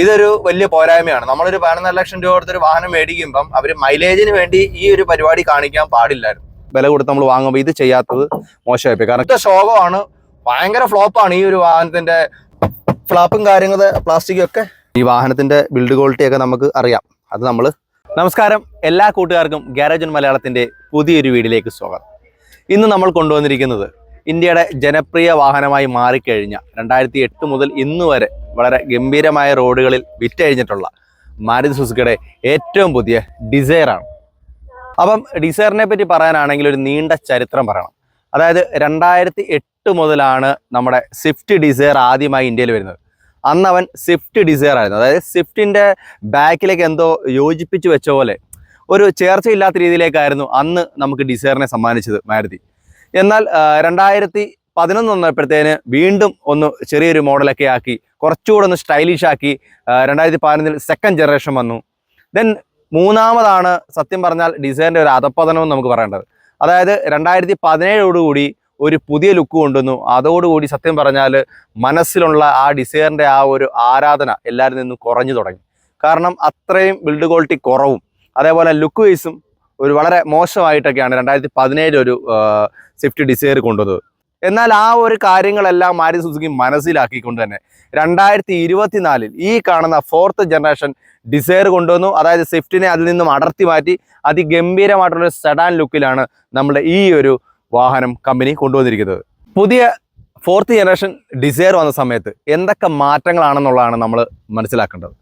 ഇതൊരു വലിയ പോരായ്മയാണ്. നമ്മളൊരു പതിനൊന്നര ലക്ഷം രൂപ കൊടുത്തൊരു വാഹനം മേടിക്കുമ്പം അവർ മൈലേജിന് വേണ്ടി ഈ ഒരു പരിപാടി കാണിക്കാൻ പാടില്ലായിരുന്നു. വില കൊടുത്ത് നമ്മൾ വാങ്ങുമ്പോൾ ഇത് ചെയ്യാത്തത് മോശമായിപ്പോയി. കാരണം ഇത്ര ശോകമാണ്. ഭയങ്കര ഫ്ലോപ്പാണ് ഈ ഒരു വാഹനത്തിന്റെ ഫ്ലാപ്പും കാര്യങ്ങളും പ്ലാസ്റ്റിക്കും ഒക്കെ. ഈ വാഹനത്തിന്റെ ബിൽഡ് ക്വാളിറ്റി ഒക്കെ നമുക്ക് അറിയാം. അത് നമ്മൾ നമസ്കാരം. എല്ലാ കൂട്ടുകാർക്കും ഗാരേജൻ മലയാളത്തിന്റെ പുതിയൊരു വീഡിയോയിലേക്ക് സ്വാഗതം. ഇന്ന് നമ്മൾ കൊണ്ടുവന്നിരിക്കുന്നത് ഇന്ത്യയുടെ ജനപ്രിയ വാഹനമായി മാറിക്കഴിഞ്ഞ രണ്ടായിരത്തി എട്ട് മുതൽ ഇന്ന് വരെ വളരെ ഗംഭീരമായ റോഡുകളിൽ വിറ്റഴിഞ്ഞിട്ടുള്ള മാരുതി സുസുക്കിയുടെ ഏറ്റവും പുതിയ ഡിസയറാണ്. അപ്പം ഡിസയറിനെ പറ്റി പറയാനാണെങ്കിൽ ഒരു നീണ്ട ചരിത്രം പറയണം. അതായത് രണ്ടായിരത്തി എട്ട് മുതലാണ് നമ്മുടെ സ്വിഫ്റ്റ് ഡിസയർ ആദ്യമായി ഇന്ത്യയിൽ വരുന്നത്. അന്ന് അവൻ സ്വിഫ്റ്റ് ഡിസയർ ആയിരുന്നു. അതായത് സ്വിഫ്റ്റിന്റെ ബാക്കിലേക്ക് എന്തോ യോജിപ്പിച്ച് വെച്ച പോലെ ഒരു ചേർച്ചയില്ലാത്ത രീതിയിലേക്കായിരുന്നു അന്ന് നമുക്ക് ഡിസയറിനെ സമ്മാനിച്ചത് മാരുതി. എന്നാൽ രണ്ടായിരത്തി പതിനൊന്ന് വന്നപ്പോഴത്തേന് വീണ്ടും ഒന്ന് ചെറിയൊരു മോഡലൊക്കെ ആക്കി കുറച്ചുകൂടെ ഒന്ന് സ്റ്റൈലിഷ് ആക്കി രണ്ടായിരത്തി പതിനൊന്നിൽ സെക്കൻഡ് ജനറേഷൻ വന്നു. ദെൻ മൂന്നാമതാണ് സത്യം പറഞ്ഞാൽ ഡിസൈറിന്റെ ഒരു അധപ്പതനം എന്ന് നമുക്ക് പറയേണ്ടത്. അതായത് രണ്ടായിരത്തി പതിനേഴോടുകൂടി ഒരു പുതിയ ലുക്ക് കൊണ്ടുവന്നു. അതോടുകൂടി സത്യം പറഞ്ഞാൽ മനസ്സിലുള്ള ആ ഡിസൈറിന്റെ ആ ഒരു ആരാധന എല്ലാവരിൽ നിന്നും കുറഞ്ഞു തുടങ്ങി. കാരണം അത്രയും ബിൽഡ് ക്വാളിറ്റി കുറവും അതേപോലെ ലുക്ക് വൈസും ഒരു വളരെ മോശമായിട്ടൊക്കെയാണ് രണ്ടായിരത്തി പതിനേഴ് ഒരു സ്വിഫ്റ്റ് ഡിസൈർ കൊണ്ടുവന്നത്. എന്നാൽ ആ ഒരു കാര്യങ്ങളെല്ലാം മാരി സുസുക്കി മനസ്സിലാക്കിക്കൊണ്ട് തന്നെ രണ്ടായിരത്തി ഇരുപത്തിനാലിൽ ഈ കാണുന്ന ഫോർത്ത് ജനറേഷൻ ഡിസൈർ കൊണ്ടുവന്നു. അതായത് സ്വിഫ്റ്റിനെ അതിൽ നിന്നും അടർത്തി മാറ്റി അതിഗംഭീരമായിട്ടുള്ള സെഡാൻ ലുക്കിലാണ് നമ്മുടെ ഈ ഒരു വാഹനം കമ്പനി കൊണ്ടുവന്നിരിക്കുന്നത്. പുതിയ ഫോർത്ത് ജനറേഷൻ ഡിസൈർ വന്ന സമയത്ത് എന്തൊക്കെ മാറ്റങ്ങളാണെന്നുള്ളതാണ് നമ്മൾ മനസ്സിലാക്കേണ്ടത്.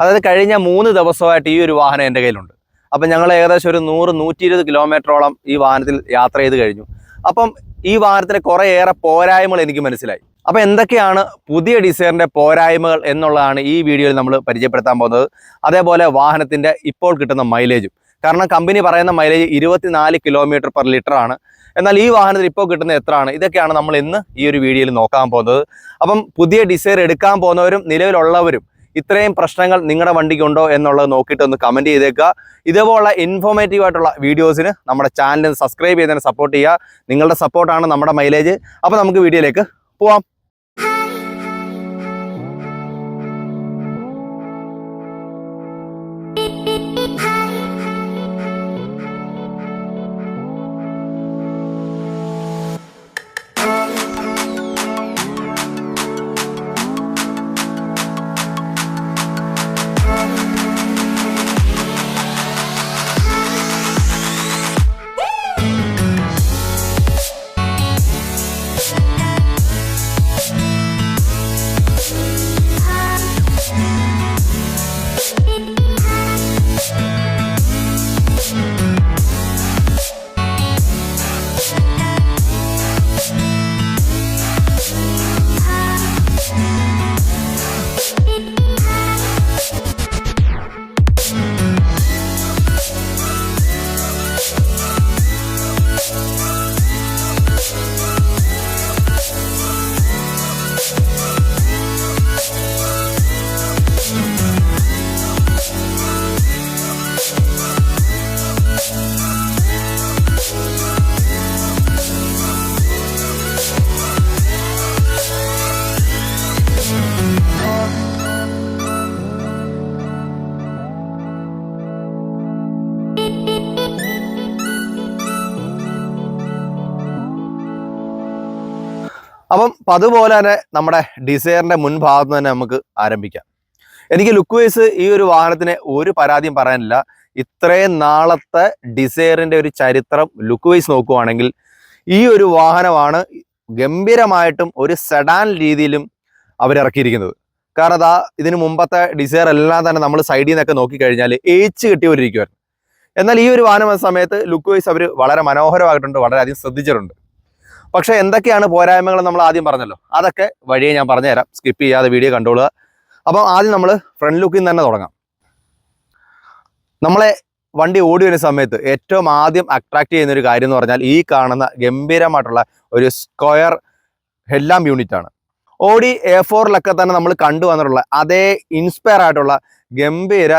അതായത് കഴിഞ്ഞ മൂന്ന് ദിവസമായിട്ട് ഈ ഒരു വാഹനം എന്റെ കയ്യിലുണ്ട്. അപ്പം ഞങ്ങൾ ഏകദേശം ഒരു നൂറ് നൂറ്റി ഇരുപത് കിലോമീറ്ററോളം ഈ വാഹനത്തിൽ യാത്ര ചെയ്ത് കഴിഞ്ഞു. അപ്പം ഈ വാഹനത്തിന് കുറേയേറെ പോരായ്മകൾ എനിക്ക് മനസ്സിലായി. അപ്പോൾ എന്തൊക്കെയാണ് പുതിയ ഡിസൈറിന്റെ പോരായ്മകൾ എന്നുള്ളതാണ് ഈ വീഡിയോയിൽ നമ്മൾ പരിചയപ്പെടുത്താൻ പോകുന്നത്. അതേപോലെ വാഹനത്തിന്റെ ഇപ്പോൾ കിട്ടുന്ന മൈലേജും. കാരണം കമ്പനി പറയുന്ന മൈലേജ് ഇരുപത്തിനാല് കിലോമീറ്റർ പെർ ലിറ്റർ ആണ്. എന്നാൽ ഈ വാഹനത്തിൽ ഇപ്പോൾ കിട്ടുന്നത് എത്രയാണ്? ഇതൊക്കെയാണ് നമ്മൾ ഇന്ന് ഈ ഒരു വീഡിയോയിൽ നോക്കാൻ പോകുന്നത്. അപ്പം പുതിയ ഡിസൈർ എടുക്കാൻ പോകുന്നവരും നിലവിലുള്ളവരും ഇത്രയും പ്രശ്നങ്ങൾ നിങ്ങളുടെ വണ്ടിക്കുണ്ടോ എന്നുള്ളത് നോക്കിയിട്ട് ഒന്ന് കമന്റ് ചെയ്തേക്കുക. ഇതേപോലുള്ള ഇൻഫോർമേറ്റീവ് ആയിട്ടുള്ള വീഡിയോസിന് നമ്മുടെ ചാനൽ സബ്സ്ക്രൈബ് ചെയ്തതിന് സപ്പോർട്ട് ചെയ്യുക. നിങ്ങളുടെ സപ്പോർട്ടാണ് നമ്മുടെ മൈലേജ് അപ്പോൾ നമുക്ക് വീഡിയോയിലേക്ക് പോവാം. അപ്പം അതുപോലെ തന്നെ നമ്മുടെ ഡിസൈറിന്റെ മുൻഭാഗത്ത് തന്നെ നമുക്ക് ആരംഭിക്കാം. എനിക്ക് ലുക്ക് വൈസ് ഈ ഒരു വാഹനത്തിന് ഒരു പരാതിയും പറയാനില്ല. ഇത്രയും നാളത്തെ ഡിസൈറിന്റെ ഒരു ചരിത്രം ലുക്ക് വൈസ് നോക്കുവാണെങ്കിൽ ഈ ഒരു വാഹനമാണ് ഗംഭീരമായിട്ടും ഒരു സെഡാൻ രീതിയിലും അവരിറക്കിയിരിക്കുന്നത് കാരണം അതാ ഇതിന് മുമ്പത്തെ ഡിസൈർ എല്ലാം തന്നെ നമ്മൾ സൈഡിൽ നിന്നൊക്കെ നോക്കിക്കഴിഞ്ഞാൽ ഏച്ച് കെട്ടിവരിയ്ക്കുമായിരുന്നു എന്നാൽ ഈ ഒരു വാഹനം സമയത്ത് ലുക്ക് വൈസ് അവർ വളരെ മനോഹരമായിട്ടുണ്ട് വളരെയധികം ശ്രദ്ധിച്ചിട്ടുണ്ട്. പക്ഷേ എന്തൊക്കെയാണ് പോരായ്മകൾ നമ്മൾ ആദ്യം പറഞ്ഞല്ലോ. അതൊക്കെ വഴിയെ ഞാൻ പറഞ്ഞുതരാം. സ്കിപ്പ് ചെയ്യാതെ വീഡിയോ കണ്ടോളുക. അപ്പം ആദ്യം നമ്മൾ ഫ്രണ്ട് ലുക്കിൽ തന്നെ തുടങ്ങാം. നമ്മളെ വണ്ടി ഓടി വരുന്ന സമയത്ത് ഏറ്റവും ആദ്യം അട്രാക്ട് ചെയ്യുന്ന ഒരു കാര്യം എന്ന് പറഞ്ഞാൽ ഈ കാണുന്ന ഗംഭീരമായിട്ടുള്ള ഒരു സ്ക്വയർ ഹെഡ്ലാമ്പ് യൂണിറ്റ് ആണ്. ഓടി എ ഫോറിലൊക്കെ തന്നെ നമ്മൾ കണ്ടു വന്നിട്ടുള്ള അതേ ഇൻസ്പയർ ആയിട്ടുള്ള ഗംഭീര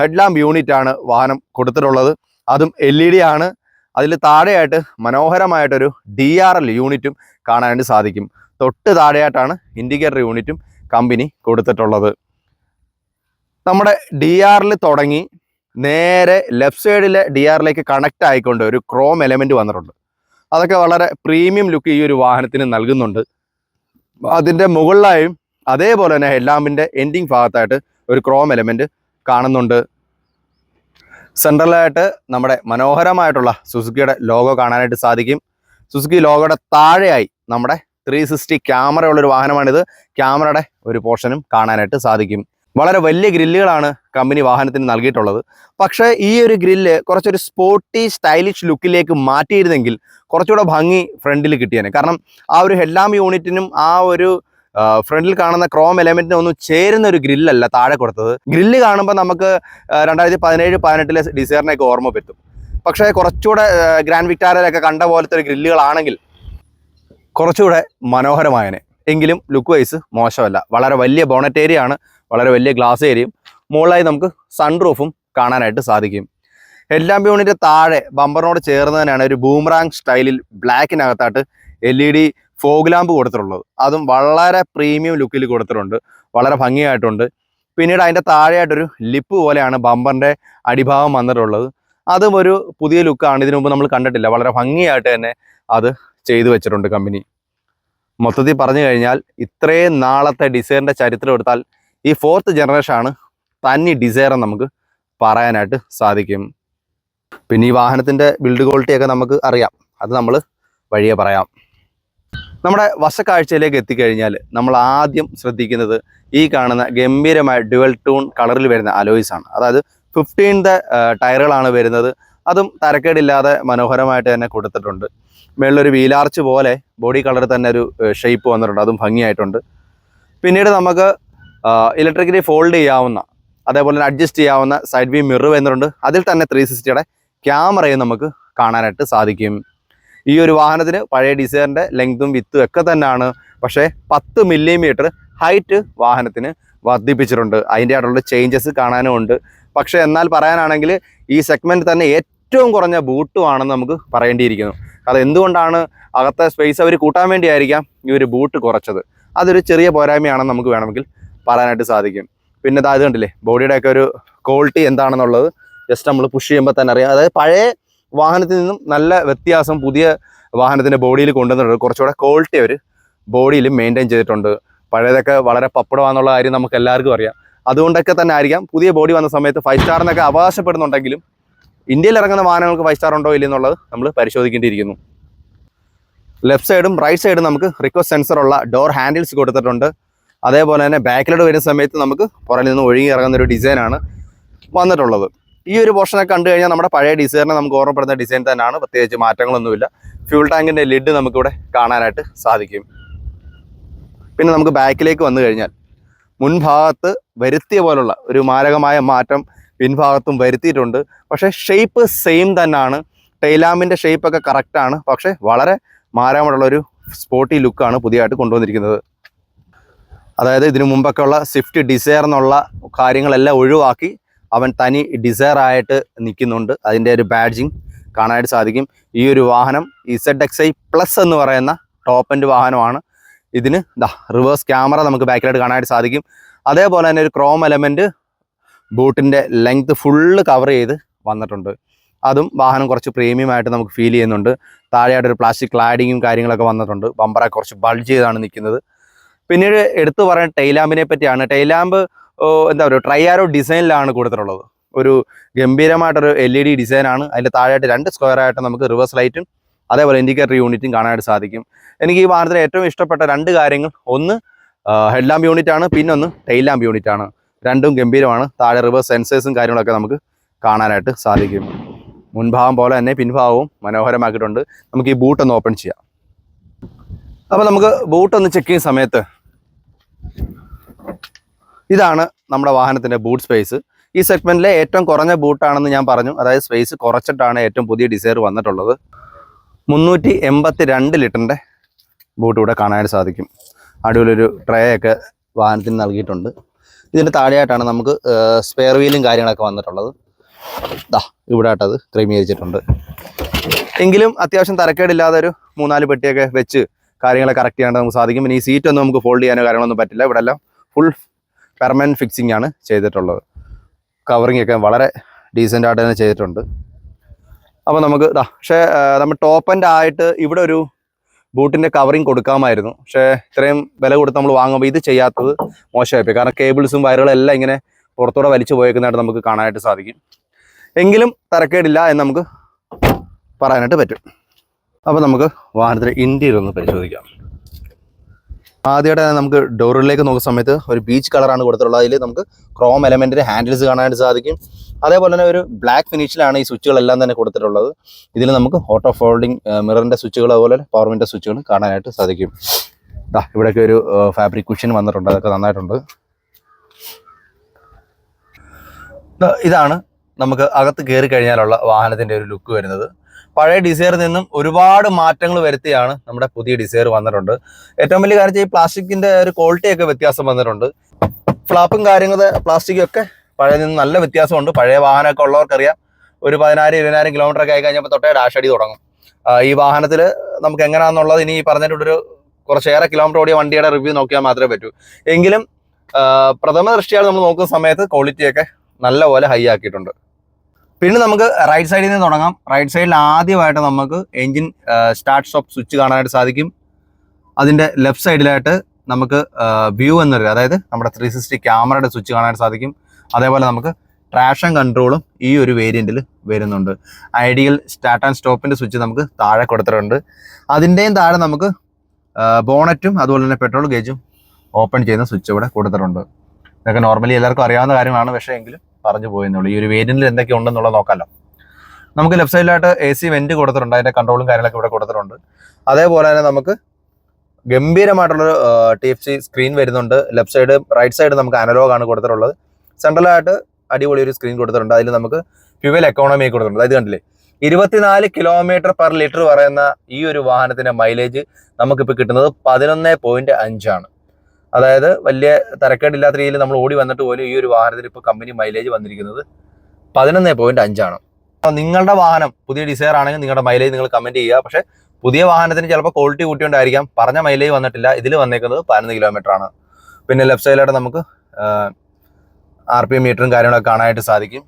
ഹെഡ്ലാമ്പ് യൂണിറ്റ് ആണ് വാഹനം കൊടുത്തിട്ടുള്ളത്. അതും എൽ ഇ ഡി ആണ്. അതിൽ താഴെയായിട്ട് മനോഹരമായിട്ടൊരു ഡി ആർ എൽ യൂണിറ്റും കാണാനായിട്ട് സാധിക്കും. തൊട്ട് താഴെയായിട്ടാണ് ഇൻഡിക്കേറ്റർ യൂണിറ്റും കമ്പനി കൊടുത്തിട്ടുള്ളത്. നമ്മുടെ ഡി ആറിൽ തുടങ്ങി നേരെ ലെഫ്റ്റ് സൈഡിലെ ഡി ആറിലേക്ക് കണക്റ്റ് ആയിക്കൊണ്ട് ഒരു ക്രോം എലമെന്റ് വന്നിട്ടുണ്ട്. അതൊക്കെ വളരെ പ്രീമിയം ലുക്ക് ഈ ഒരു വാഹനത്തിന് നൽകുന്നുണ്ട്. അതിന്റെ മുകളിലായും അതേപോലെ തന്നെ ഹെഡ്ലാമ്പിന്റെ എൻഡിങ് ഭാഗത്തായിട്ട് ഒരു ക്രോം എലമെന്റ് കാണുന്നുണ്ട്. സെൻട്രലായിട്ട് നമ്മുടെ മനോഹരമായിട്ടുള്ള സുസുക്കിയുടെ ലോഗോ കാണാനായിട്ട് സാധിക്കും. സുസുക്കി ലോഗോയുടെ താഴെയായി നമ്മുടെ ത്രീ സിക്സ്റ്റി ക്യാമറ ഉള്ളൊരു വാഹനമാണിത്. ക്യാമറയുടെ ഒരു പോർഷനും കാണാനായിട്ട് സാധിക്കും. വളരെ വലിയ ഗ്രില്ലുകളാണ് കമ്പനി വാഹനത്തിന് നൽകിയിട്ടുള്ളത്. പക്ഷേ ഈ ഒരു ഗ്രില്ല് കുറച്ചൊരു സ്പോർട്ടി സ്റ്റൈലിഷ് ലുക്കിലേക്ക് മാറ്റിയിരുന്നെങ്കിൽ കുറച്ചുകൂടെ ഭംഗി ഫ്രണ്ടിൽ കിട്ടിയേനെ. കാരണം ആ ഒരു ഹെഡ്ലാം യൂണിറ്റിനും ആ ഒരു ഫ്രണ്ടിൽ കാണുന്ന ക്രോം എലമെന്റിന് ഒന്നും ചേരുന്ന ഒരു ഗ്രില്ലല്ല താഴെ കൊടുത്തത്. ഗ്രില്ല് കാണുമ്പോൾ നമുക്ക് രണ്ടായിരത്തി പതിനേഴ് പതിനെട്ടിലെ ഡിസൈറിനെയൊക്കെ ഓർമ്മ പറ്റും പക്ഷേ കുറച്ചുകൂടെ ഗ്രാൻഡ് വിക്ടാരയിലൊക്കെ കണ്ട പോലത്തെ ഒരു ഗ്രില്ലുകളാണെങ്കിൽ കുറച്ചുകൂടെ മനോഹരമായനെ. എങ്കിലും ലുക്ക് വൈസ് മോശമല്ല. വളരെ വലിയ ബോണറ്റ് ഏരിയ ആണ്. വളരെ വലിയ ഗ്ലാസ് ഏരിയയും മുകളിലായി നമുക്ക് സൺ റൂഫും കാണാനായിട്ട് സാധിക്കും. ഹെഡ്ലാമ്പ് യൂണിറ്റ് താഴെ ബമ്പറിനോട് ചേർന്ന് തന്നെയാണ് ഒരു ബൂമറാങ് സ്റ്റൈലിൽ ബ്ലാക്കിനകത്തായിട്ട് L E D fog lamp കൊടുത്തിട്ടുള്ളത്. അതും വളരെ പ്രീമിയം ലുക്കിൽ കൊടുത്തിട്ടുണ്ട്. വളരെ ഭംഗിയായിട്ടുണ്ട്. പിന്നീട് അതിന്റെ താഴെയായിട്ടൊരു ലിപ്പ് പോലെയാണ് ബമ്പറിന്റെ അടിഭാഗം വന്നിട്ടുള്ളത്. അതും ഒരു പുതിയ ലുക്കാണ്. ഇതിനു മുമ്പ് നമ്മൾ കണ്ടിട്ടില്ല. വളരെ ഭംഗിയായിട്ട് തന്നെ അത് ചെയ്തു വെച്ചിട്ടുണ്ട് കമ്പനി. മൊത്തത്തിൽ പറഞ്ഞു കഴിഞ്ഞാൽ ഇത്രയും നാളത്തെ ഡിസൈറിന്റെ ചരിത്രം എടുത്താൽ ഈ ഫോർത്ത് ജനറേഷൻ ആണ് തന്നി ഡിസൈറെന്ന് നമുക്ക് പറയാനായിട്ട് സാധിക്കും. പിന്നെ ഈ വാഹനത്തിന്റെ ബിൽഡ് ക്വാളിറ്റിയൊക്കെ നമുക്ക് അറിയാം. അത് നമ്മൾ വഴിയെ പറയാം. നമ്മുടെ വശക്കാഴ്ചയിലേക്ക് എത്തിക്കഴിഞ്ഞാൽ നമ്മൾ ആദ്യം ശ്രദ്ധിക്കുന്നത് ഈ കാണുന്ന ഗംഭീരമായ ഡുവൽ ടൂൺ കളറിൽ വരുന്ന അലോയ്സ് ആണ്. അതായത് ഫിഫ്റ്റീൻത് ടയറുകളാണ് വരുന്നത്. അതും തരക്കേടില്ലാതെ മനോഹരമായിട്ട് തന്നെ കൊടുത്തിട്ടുണ്ട്. മേളിലൊരു വീലാർച്ച് പോലെ ബോഡി കളർ തന്നെ ഒരു ഷേപ്പ് വന്നിട്ടുണ്ട്. അതും ഭംഗിയായിട്ടുണ്ട്. പിന്നീട് നമുക്ക് ഇലക്ട്രിക്കലി ഫോൾഡ് ചെയ്യാവുന്ന അതേപോലെ തന്നെ അഡ്ജസ്റ്റ് ചെയ്യാവുന്ന സൈഡ് വ്യൂ മിറർ വരുന്നുണ്ട് അതിൽ തന്നെ ത്രീ സിക്സ്റ്റിയുടെ ക്യാമറയും നമുക്ക് കാണാനായിട്ട് സാധിക്കും. ഈ ഒരു വാഹനത്തിന് പഴയ ഡിസൈറിന്റെ ലെങ്തും വിത്തും ഒക്കെ തന്നെയാണ്. പക്ഷേ പത്ത് മില്ലിമീറ്റർ ഹൈറ്റ് വാഹനത്തിന് വർദ്ധിപ്പിച്ചിട്ടുണ്ട്. അതിന്റെ ആയിട്ടുള്ള ചേഞ്ചസ് കാണാനും ഉണ്ട്. പക്ഷേ എന്നാൽ പറയാനാണെങ്കിൽ ഈ സെഗ്മെന്റ് തന്നെ ഏറ്റവും കുറഞ്ഞ ബൂട്ടുമാണെന്ന് നമുക്ക് പറയേണ്ടിയിരിക്കുന്നു. അത് എന്തുകൊണ്ടാണ് അകത്തെ സ്പേസ് അവർ കൂട്ടാൻ വേണ്ടിയായിരിക്കാം ഈ ഒരു ബൂട്ട് കുറച്ചത്? അതൊരു ചെറിയ പോരായ്മയാണെന്ന് നമുക്ക് വേണമെങ്കിൽ പറയാനായിട്ട് സാധിക്കും. പിന്നെ ഇതാ കണ്ടില്ലേ? ബോഡിയുടെ ഒക്കെ ഒരു ക്വാളിറ്റി എന്താണെന്നുള്ളത്? ജസ്റ്റ് നമ്മൾ പുഷ് ചെയ്യുമ്പോൾ തന്നെ അറിയാം. അതായത് പഴയ വാഹനത്തിൽ നിന്നും നല്ല വ്യത്യാസം പുതിയ വാഹനത്തിന്റെ ബോഡിയിൽ കൊണ്ടുവന്നിട്ടുണ്ട്. കുറച്ചുകൂടെ ക്വാളിറ്റി അവർ ബോഡിയിൽ മെയിന്റെയിൻ ചെയ്തിട്ടുണ്ട്. പഴയതൊക്കെ വളരെ പപ്പടമാണെന്നുള്ള കാര്യം നമുക്ക് എല്ലാവർക്കും അറിയാം. അതുകൊണ്ടൊക്കെ തന്നെ ആയിരിക്കാം പുതിയ ബോഡി വന്ന സമയത്ത് ഫൈവ് സ്റ്റാർ എന്നൊക്കെ അവകാശപ്പെടുന്നുണ്ടെങ്കിലും ഇന്ത്യയിൽ ഇറങ്ങുന്ന വാഹനങ്ങൾക്ക് ഫൈവ് സ്റ്റാർ ഉണ്ടോ ഇല്ലെന്നുള്ളത് നമ്മൾ പരിശോധിക്കേണ്ടിയിരിക്കുന്നു. ലെഫ്റ്റ് സൈഡും റൈറ്റ് സൈഡും നമുക്ക് റിക്വസ്റ്റ് സെൻസർ ഉള്ള ഡോർ ഹാൻഡിൽസ് കൊടുത്തിട്ടുണ്ട്. അതേപോലെ തന്നെ ബാക്കിലോട്ട് വരുന്ന സമയത്ത് നമുക്ക് പുറകിൽ നിന്ന് ഒഴുകി ഇറങ്ങുന്ന ഒരു ഡിസൈനാണ് വന്നിട്ടുള്ളത്. ഈ ഒരു പോർഷനൊക്കെ കണ്ടു കഴിഞ്ഞാൽ നമ്മുടെ പഴയ ഡിസൈനെ നമുക്ക് ഓർമ്മപ്പെടുന്ന ഡിസൈൻ തന്നെയാണ്. പ്രത്യേകിച്ച് മാറ്റങ്ങളൊന്നുമില്ല. ഫ്യൂൾ ടാങ്കിന്റെ ലിഡ് നമുക്കിവിടെ കാണാനായിട്ട് സാധിക്കും. പിന്നെ നമുക്ക് ബാക്കിലേക്ക് വന്നു കഴിഞ്ഞാൽ മുൻഭാഗത്ത് വരുത്തിയ പോലുള്ള ഒരു മാരകമായ മാറ്റം പിൻഭാഗത്തും വരുത്തിയിട്ടുണ്ട്. പക്ഷേ ഷേപ്പ് സെയിം തന്നെയാണ്. ടൈലാമ്പിന്റെ ഷേപ്പൊക്കെ കറക്റ്റാണ് പക്ഷേ വളരെ മാരകമായിട്ടുള്ള ഒരു സ്പോർട്ടി ലുക്കാണ് പുതിയതായിട്ട് കൊണ്ടുവന്നിരിക്കുന്നത്. അതായത് ഇതിനു മുമ്പൊക്കെ ഉള്ള സ്വിഫ്റ്റ് ഡിസയർ എന്നുള്ള കാര്യങ്ങളെല്ലാം ഒഴിവാക്കി അവൻ തനി ഡിസയർ ആയിട്ട് നിൽക്കുന്നുണ്ട്. അതിന്റെ ഒരു ബാഡ്ജിങ് കാണാനായിട്ട് സാധിക്കും. ഈ ഒരു വാഹനം ഇസഡ് എക്സ് ഐ പ്ലസ് എന്ന് പറയുന്ന ടോപ്പ് എൻഡ് വാഹനമാണ്. ഇതിന് ദാ റിവേഴ്സ് ക്യാമറ നമുക്ക് ബാക്കിലായിട്ട് കാണാനായിട്ട് സാധിക്കും. അതേപോലെ തന്നെ ഒരു ക്രോം എലമെന്റ് ബൂട്ടിന്റെ ലെങ്ത് ഫുള്ള് കവർ ചെയ്ത് വന്നിട്ടുണ്ട്. അതും വാഹനം കുറച്ച് പ്രീമിയം ആയിട്ട് നമുക്ക് ഫീൽ ചെയ്യുന്നുണ്ട്. താഴെയായിട്ട് ഒരു പ്ലാസ്റ്റിക് ക്ലാഡിങ്ങും കാര്യങ്ങളൊക്കെ വന്നിട്ടുണ്ട്. ബമ്പറൊക്കെ കുറച്ച് ബൾജ് ചെയ്താണ് നിൽക്കുന്നത്. പിന്നീട് എടുത്തു പറയാൻ ടൈലാമ്പിനെ പറ്റിയാണ്. ടൈലാമ്പ് എന്താ പറയുക ട്രൈയാരോ ഡിസൈനിലാണ് കൊടുത്തിട്ടുള്ളത്. ഒരു ഗംഭീരമായിട്ടൊരു എൽ ഇ ഡി ഡിസൈനാണ് അതിന്റെ താഴെയായിട്ട് രണ്ട് സ്ക്വയർ ആയിട്ട് നമുക്ക് റിവേഴ്സ് ലൈറ്റും അതേപോലെ ഇൻഡിക്കേറ്റർ യൂണിറ്റും കാണാനായിട്ട് സാധിക്കും. എനിക്ക് ഈ വാഹനത്തിൽ ഏറ്റവും ഇഷ്ടപ്പെട്ട രണ്ട് കാര്യങ്ങൾ. ഒന്ന് ഹെഡ് ലാമ്പ് യൂണിറ്റ് ആണ്. ഒന്ന് ടൈൽ ലാമ്പ് യൂണിറ്റ് ആണ്. രണ്ടും ഗംഭീരമാണ്. താഴെ റിവേഴ്സ് സെൻസേഴ്സും കാര്യങ്ങളൊക്കെ നമുക്ക് കാണാനായിട്ട് സാധിക്കും. മുൻഭാഗം പോലെ തന്നെ പിൻഭാഗവും മനോഹരമാക്കിയിട്ടുണ്ട്. നമുക്ക് ഈ ബൂട്ടൊന്ന് ഓപ്പൺ ചെയ്യാം. അപ്പോൾ നമുക്ക് ബൂട്ടൊന്ന് ചെക്ക് ചെയ്യുന്ന സമയത്ത് ഇതാണ് നമ്മുടെ വാഹനത്തിന്റെ ബൂട്ട് സ്പേസ് ഈ സെഗ്മെന്റിലെ ഏറ്റവും കുറഞ്ഞ ബൂട്ടാണെന്ന് ഞാൻ പറഞ്ഞു. അതായത് സ്പേസ് കുറച്ചിട്ടാണ് ഏറ്റവും പുതിയ ഡിസൈർ വന്നിട്ടുള്ളത്. മുന്നൂറ്റി എൺപത്തി രണ്ട് ലിറ്ററിന്റെ ബൂട്ട് ഇവിടെ കാണാൻ സാധിക്കും. അടിപൊളിയൊരു ട്രേ ഒക്കെ വാഹനത്തിന് നൽകിയിട്ടുണ്ട്. ഇതിന്റെ താഴെയായിട്ടാണ് നമുക്ക് സ്പെയർ വീലും കാര്യങ്ങളൊക്കെ വന്നിട്ടുള്ളത്. ദാ ഇവിടെ ആയിട്ടത് ക്രമീകരിച്ചിട്ടുണ്ട് എങ്കിലും അത്യാവശ്യം തരക്കേടില്ലാതെ ഒരു മൂന്നാൽ പെട്ടിയൊക്കെ വെച്ച് കാര്യങ്ങളെ കറക്റ്റ് ചെയ്യാണ്ട് നമുക്ക് സാധിക്കും. പിന്നെ ഈ സീറ്റൊന്നും നമുക്ക് ഫോൾഡ് ചെയ്യാനോ കാര്യങ്ങളൊന്നും പറ്റില്ല. ഇവിടെ എല്ലാം ഫുൾ പെർമനന്റ് ഫിക്സിംഗ് ആണ് ചെയ്തിട്ടുള്ളത്. കവറിങ് ഒക്കെ വളരെ ഡീസന്റ് ആയിട്ട് തന്നെ ചെയ്തിട്ടുണ്ട്. അപ്പോൾ നമുക്ക് ഇതാ പക്ഷേ നമ്മൾ ടോപ്പ് എൻഡ് ആയിട്ട് ഇവിടെ ഒരു ബൂട്ടിന്റെ കവറിങ് കൊടുക്കാമായിരുന്നു. പക്ഷേ ഇത്രയും വില കൊടുത്ത് നമ്മൾ വാങ്ങുമ്പോൾ ഇത് ചെയ്യാത്തത് മോശമായിപ്പോയി. കാരണം കേബിൾസും വയറുകളും എല്ലാം ഇങ്ങനെ പുറത്തൂടെ വലിച്ചു പോയേക്കുന്നതായിട്ട് നമുക്ക് കാണാനായിട്ട് സാധിക്കും. എങ്കിലും തരക്കേടില്ല എന്ന് നമുക്ക് പറയാനായിട്ട് പറ്റും. അപ്പോൾ നമുക്ക് വാഹനത്തിന്റെ ഇന്റീരിയർ പരിശോധിക്കാം. ആദ്യമായിട്ട് നമുക്ക് ഡോറിലേക്ക് നോക്കുന്ന സമയത്ത് ഒരു ബീച്ച് കളറാണ് കൊടുത്തിട്ടുള്ളത്. അതിൽ നമുക്ക് ക്രോം എലമെന്റിന്റെ ഹാൻഡിൽസ് കാണാനായിട്ട് സാധിക്കും. അതേപോലെ തന്നെ ഒരു ബ്ലാക്ക് ഫിനിഷിലാണ് ഈ സ്വിച്ചുകളെല്ലാം തന്നെ കൊടുത്തിട്ടുള്ളത്. ഇതിൽ നമുക്ക് ഓട്ടോ ഫോൾഡിങ് മിററിന്റെ സ്വിച്ചുകൾ അതുപോലെ പവർമിന്റെ സ്വിച്ചുകൾ കാണാനായിട്ട് സാധിക്കും. ദാ ഇവിടെയൊക്കെ ഒരു ഫാബ്രിക് കുഷൻ വന്നിട്ടുണ്ട്. അതൊക്കെ നന്നായിട്ടുണ്ട്. ഇതാണ് നമുക്ക് അകത്ത് കയറി കഴിഞ്ഞാലുള്ള വാഹനത്തിന്റെ ഒരു ലുക്ക് വരുന്നത്. പഴയ ഡിസൈറിൽ നിന്നും ഒരുപാട് മാറ്റങ്ങൾ വരുത്തിയാണ് നമ്മുടെ പുതിയ ഡിസൈർ വന്നിട്ടുണ്ട്. ഏറ്റവും വലിയ കാര്യം ഈ പ്ലാസ്റ്റിക്കിന്റെ ഒരു ക്വാളിറ്റി ഒക്കെ വ്യത്യാസം വന്നിട്ടുണ്ട്. ഫ്ലാപ്പും കാര്യങ്ങൾ പ്ലാസ്റ്റിക്കും ഒക്കെ പഴയ നിന്ന് നല്ല വ്യത്യാസമുണ്ട്. പഴയ വാഹനമൊക്കെ ഉള്ളവർക്കറിയാം. ഒരു പതിനായിരം ഇരുപതിനായിരം കിലോമീറ്റർ ഒക്കെ ആയി കഴിഞ്ഞപ്പോൾ തൊട്ടേ ഡാഷ് അടി തുടങ്ങും. ഈ വാഹനത്തിൽ നമുക്ക് എങ്ങനെയാണെന്നുള്ളത് ഇനി പറഞ്ഞിട്ടൊരു കുറച്ചേറെ കിലോമീറ്റർ ഓടിയ വണ്ടിയുടെ റിവ്യൂ നോക്കിയാൽ മാത്രമേ പറ്റൂ. എങ്കിലും പ്രഥമ ദൃഷ്ടിയാൽ നമ്മൾ നോക്കുന്ന സമയത്ത് ക്വാളിറ്റിയൊക്കെ നല്ലപോലെ ഹൈ ആക്കിയിട്ടുണ്ട്. പിന്നെ നമുക്ക് റൈറ്റ് സൈഡിൽ നിന്ന് തുടങ്ങാം. റൈറ്റ് സൈഡിൽ ആദ്യമായിട്ട് നമുക്ക് എൻജിൻ സ്റ്റാർട്ട് സ്റ്റോപ്പ് സ്വിച്ച് കാണാനായിട്ട് സാധിക്കും. അതിന്റെ ലെഫ്റ്റ് സൈഡിലായിട്ട് നമുക്ക് വ്യൂ എന്നൊരു അതായത് നമ്മുടെ ത്രീ സിക്സ്റ്റി ക്യാമറയുടെ സ്വിച്ച് കാണാനായിട്ട് സാധിക്കും. അതേപോലെ നമുക്ക് ട്രാഷൻ കൺട്രോളും ഈ ഒരു വേരിയന്റിൽ വരുന്നുണ്ട്. ഐഡിയൽ സ്റ്റാർട്ട് ആൻഡ് സ്റ്റോപ്പിന്റെ സ്വിച്ച് നമുക്ക് താഴെ കൊടുത്തിട്ടുണ്ട്. അതിന്റെയും താഴെ നമുക്ക് ബോണറ്റും അതുപോലെ തന്നെ പെട്രോൾ ഗേജും ഓപ്പൺ ചെയ്യുന്ന സ്വിച്ച് ഇവിടെ കൊടുത്തിട്ടുണ്ട്. ഇതൊക്കെ നോർമലി എല്ലാവർക്കും അറിയാവുന്ന കാര്യമാണ് പക്ഷേ എങ്കിലും പറഞ്ഞു പോയെന്നുള്ളൂ. ഈ ഒരു വേരിയന്റിൽ എന്തൊക്കെ ഉണ്ടെന്നുള്ള നോക്കാമല്ലോ നമുക്ക് ലെഫ്റ്റ് സൈഡിലായിട്ട് എ സി വെന്റ് കൊടുത്തിട്ടുണ്ട്. അതിന്റെ കൺട്രോളും കാര്യങ്ങളൊക്കെ ഇവിടെ കൊടുത്തിട്ടുണ്ട്. അതേപോലെ തന്നെ നമുക്ക് ഗംഭീരമായിട്ടുള്ളൊരു ടി എഫ് സി സ്ക്രീൻ വരുന്നുണ്ട്. ലെഫ്റ്റ് സൈഡ് റൈറ്റ് സൈഡ് നമുക്ക് അനലോഗ് ആണ് കൊടുത്തിട്ടുള്ളത്. സെൻട്രലായിട്ട് അടിപൊളി ഒരു സ്ക്രീൻ കൊടുത്തിട്ടുണ്ട്. അതിൽ നമുക്ക് ഫ്യുവൽ എക്കോണമി കൊടുത്തിട്ടുണ്ട്. അതായത് കണ്ടില്ലേ? ഇരുപത്തിനാല് കിലോമീറ്റർ പെർ ലിറ്റർ പറയുന്ന ഈ ഒരു വാഹനത്തിന്റെ മൈലേജ് നമുക്കിപ്പോൾ കിട്ടുന്നത് പതിനൊന്ന് പോയിന്റ് അഞ്ചാണ്. അതായത് വലിയ തരക്കേടില്ലാത്ത രീതിയിൽ നമ്മൾ ഓടി വന്നിട്ട് പോലും ഈ ഒരു വാഹനത്തിന് ഇപ്പോൾ കമ്പനി മൈലേജ് വന്നിരിക്കുന്നത് പതിനൊന്ന് പോയിന്റ് അഞ്ചാണ്. അപ്പോൾ നിങ്ങളുടെ വാഹനം പുതിയ ഡിസയർ ആണെങ്കിൽ നിങ്ങളുടെ മൈലേജ് നിങ്ങൾ കമന്റ് ചെയ്യുക. പക്ഷേ പുതിയ വാഹനത്തിന് ചിലപ്പോൾ ക്വാളിറ്റി കൂട്ടിയോണ്ടായിരിക്കാം പറഞ്ഞ മൈലേജ് വന്നിട്ടില്ല. ഇതിൽ വന്നേക്കുന്നത് പതിനൊന്ന് കിലോമീറ്റർ ആണ്. പിന്നെ ലെഫ്റ്റ് സൈഡിലായിട്ട് നമുക്ക് ആർ പി എം മീറ്ററും കാര്യങ്ങളൊക്കെ കാണാനായിട്ട് സാധിക്കും.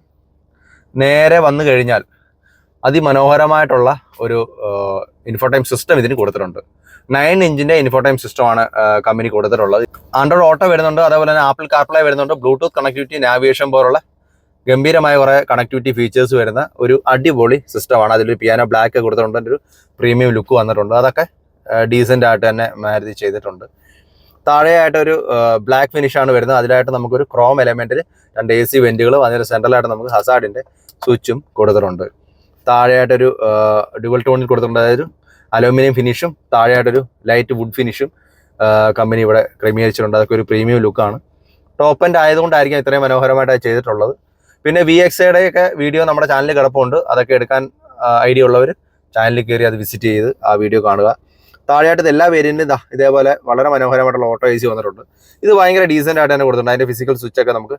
നേരെ വന്നു കഴിഞ്ഞാൽ അതിമനോഹരമായിട്ടുള്ള ഒരു ഇൻഫോടൈം സിസ്റ്റം ഇതിന് കൊടുത്തിട്ടുണ്ട്. നയൻ ഇഞ്ചിന്റെ ഇൻഫോടൈം സിസ്റ്റമാണ് കമ്പനി കൊടുത്തിട്ടുള്ളത്. ആൻഡ്രോയിഡ് ഓട്ടോ വരുന്നുണ്ട് അതേപോലെ തന്നെ ആപ്പിൾ കാർപ്ലേ വരുന്നുണ്ട് ബ്ലൂടൂത്ത് കണക്ടിവിറ്റി നാവിഗേഷൻ പോലുള്ള ഗംഭീരമായ കുറെ കണക്ടിവിറ്റി ഫീച്ചേഴ്സ് വരുന്ന ഒരു അടിപൊളി സിസ്റ്റമാണ് അതിലൊരു പിയാനോ ബ്ലാക്ക് കൊടുത്തിട്ടുണ്ട് ഒരു പ്രീമിയം ലുക്ക് വന്നിട്ടുണ്ട്. അതൊക്കെ ഡീസന്റ് ആയിട്ട് തന്നെ മാരുതി ചെയ്തിട്ടുണ്ട്. താഴെയായിട്ടൊരു ബ്ലാക്ക് ഫിനിഷ് ആണ് വരുന്നത്. അതിലായിട്ട് നമുക്കൊരു ക്രോം എലമെന്റിൽ രണ്ട് എ സി വെന്റുകളും അതിന് സെൻട്രലായിട്ട് നമുക്ക് ഹസാഡിന്റെ സ്വിച്ചും കൊടുത്തിട്ടുണ്ട്. താഴെയായിട്ടൊരു ഡുവൽ ടോണിൽ കൊടുത്തിട്ടുണ്ട്. അതായത് അലൂമിനിയം ഫിനിഷും താഴെയായിട്ടൊരു ലൈറ്റ് വുഡ് ഫിനിഷും കമ്പനി ഇവിടെ ക്രമീകരിച്ചിട്ടുണ്ട്. അതൊക്കെ ഒരു പ്രീമിയം ലുക്കാണ്. ടോപ്പ് എൻഡ് ആയതുകൊണ്ടായിരിക്കും ഇത്രയും മനോഹരമായിട്ട് ചെയ്തിട്ടുള്ളത്. പിന്നെ വി എക്സ് ഒക്കെ വീഡിയോ നമ്മുടെ ചാനലിൽ കിടപ്പുണ്ട്. അതൊക്കെ എടുക്കാൻ ഐഡിയ ഉള്ളവർ ചാനലിൽ കയറി അത് വിസിറ്റ് ചെയ്ത് ആ വീഡിയോ കാണുക. താഴെയായിട്ട് എല്ലാ വേരിയന്റും ഇതാ ഇതേപോലെ വളരെ മനോഹരമായിട്ടുള്ള ഓട്ടോ എ സി വന്നിട്ടുണ്ട്. ഇത് ഭയങ്കര ഡീസന്റ് ആയിട്ട് തന്നെ കൊടുത്തിട്ടുണ്ട്. അതിന്റെ ഫിസിക്കൽ സ്വിച്ച് ഒക്കെ നമുക്ക്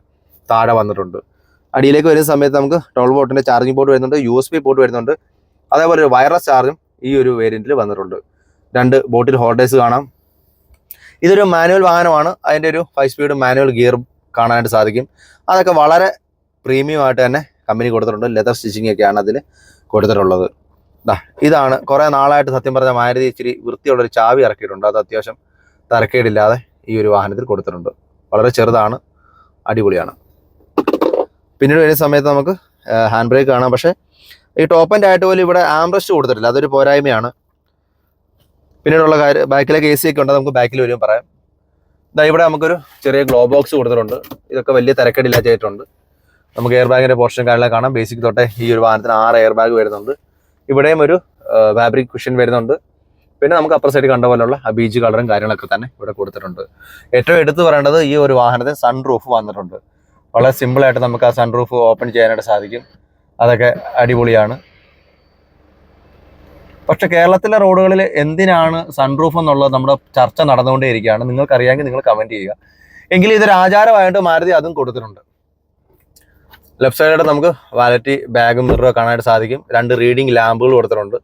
താഴെ വന്നിട്ടുണ്ട്. അടിയിലേക്ക് വരുന്ന സമയത്ത് നമുക്ക് ട്വൽവ് ബോട്ടിന്റെ ചാർജിങ് പോർട്ട് വരുന്നുണ്ട് യു എസ് ബി പോർട്ട് വരുന്നുണ്ട്. അതേപോലെ ഒരു വയർലെസ് ചാർജും ഈ ഒരു വേരിയന്റിൽ വന്നിട്ടുണ്ട്. രണ്ട് ബോട്ടിൽ ഹോൾഡേഴ്സ് കാണാം. ഇതൊരു മാനുവൽ വാഹനമാണ്. അതിന്റെ ഒരു ഫൈവ് സ്പീഡ് മാനുവൽ ഗിയർ കാണാനായിട്ട് സാധിക്കും. അതൊക്കെ വളരെ പ്രീമിയം ആയിട്ട് തന്നെ കമ്പനി കൊടുത്തിട്ടുണ്ട്. ലെതർ സ്റ്റിച്ചിങ് ഒക്കെയാണ് അതിൽ കൊടുത്തിട്ടുള്ളത്. ഇതാണ്. കുറേ നാളായിട്ട് സത്യം പറഞ്ഞ മാരുതി ഇച്ചിരി വൃത്തിയുള്ള ഒരു ചാവി ഇറക്കിയിട്ടുണ്ട്. അത് അത്യാവശ്യം തരക്കേടില്ലാതെ ഈ ഒരു വാഹനത്തിൽ കൊടുത്തിട്ടുണ്ട്. വളരെ ചെറുതാണ്. അടിപൊളിയാണ്. പിന്നീട് വരുന്ന സമയത്ത് നമുക്ക് ഹാൻഡ് ബ്രേക്ക് കാണാം. പക്ഷേ ഈ ടോപ്പ് ആയിട്ട് പോലും ഇവിടെ ആംബ്രസ്റ്റ് കൊടുത്തിട്ടില്ല. അതൊരു പോരായ്മയാണ്. പിന്നീടുള്ള കാര്യം ബാക്കിലേക്ക് എ സി ഒക്കെ ഉണ്ട്. നമുക്ക് ബാക്കിൽ വരും പറയാം. ഇതാ ഇവിടെ നമുക്കൊരു ചെറിയ ഗ്ലോ ബോക്സ് കൊടുത്തിട്ടുണ്ട്. ഇതൊക്കെ വലിയ തിരക്കടില്ല ചെയ്തിട്ടുണ്ട് നമുക്ക് എയർ ബാഗിന്റെ പോർഷൻ കാര്യങ്ങളൊക്കെ കാണാം. ബേസിക് തൊട്ടേ ഈ ഒരു വാഹനത്തിന് ആറ് എയർ ബാഗ് വരുന്നുണ്ട്. ഇവിടെയും ഒരു ഫാബ്രിക് കുഷൻ വരുന്നുണ്ട്. പിന്നെ നമുക്ക് അപ്പർ സൈഡ് കണ്ട പോലുള്ള ആ ബീച്ച് കളറും കാര്യങ്ങളൊക്കെ തന്നെ ഇവിടെ കൊടുത്തിട്ടുണ്ട്. ഏറ്റവും എടുത്തു പറയേണ്ടത് ഈ ഒരു വാഹനത്തിന് സൺ റൂഫ് വന്നിട്ടുണ്ട്. വളരെ സിമ്പിളായിട്ട് നമുക്ക് ആ സൺ റൂഫ് ഓപ്പൺ ചെയ്യാനായിട്ട് സാധിക്കും. അതൊക്കെ അടിപൊളിയാണ്. പക്ഷെ കേരളത്തിലെ റോഡുകളിൽ എന്തിനാണ് സൺറൂഫ് എന്നുള്ളത് നമ്മുടെ ചർച്ച നടന്നുകൊണ്ടേയിരിക്കുകയാണ്. നിങ്ങൾക്ക് അറിയാമെങ്കിൽ നിങ്ങൾ കമന്റ് ചെയ്യുക. എങ്കിലും ഇതൊരു ആചാരമായിട്ട് മാരുതി അതും കൊടുത്തിട്ടുണ്ട്. ലെഫ്റ്റ് സൈഡിൽ നമുക്ക് വാലറ്റി ബാഗും മിററും കാണാനായിട്ട് സാധിക്കും. രണ്ട് റീഡിംഗ് ലാമ്പുകൾ കൊടുത്തിട്ടുണ്ട്.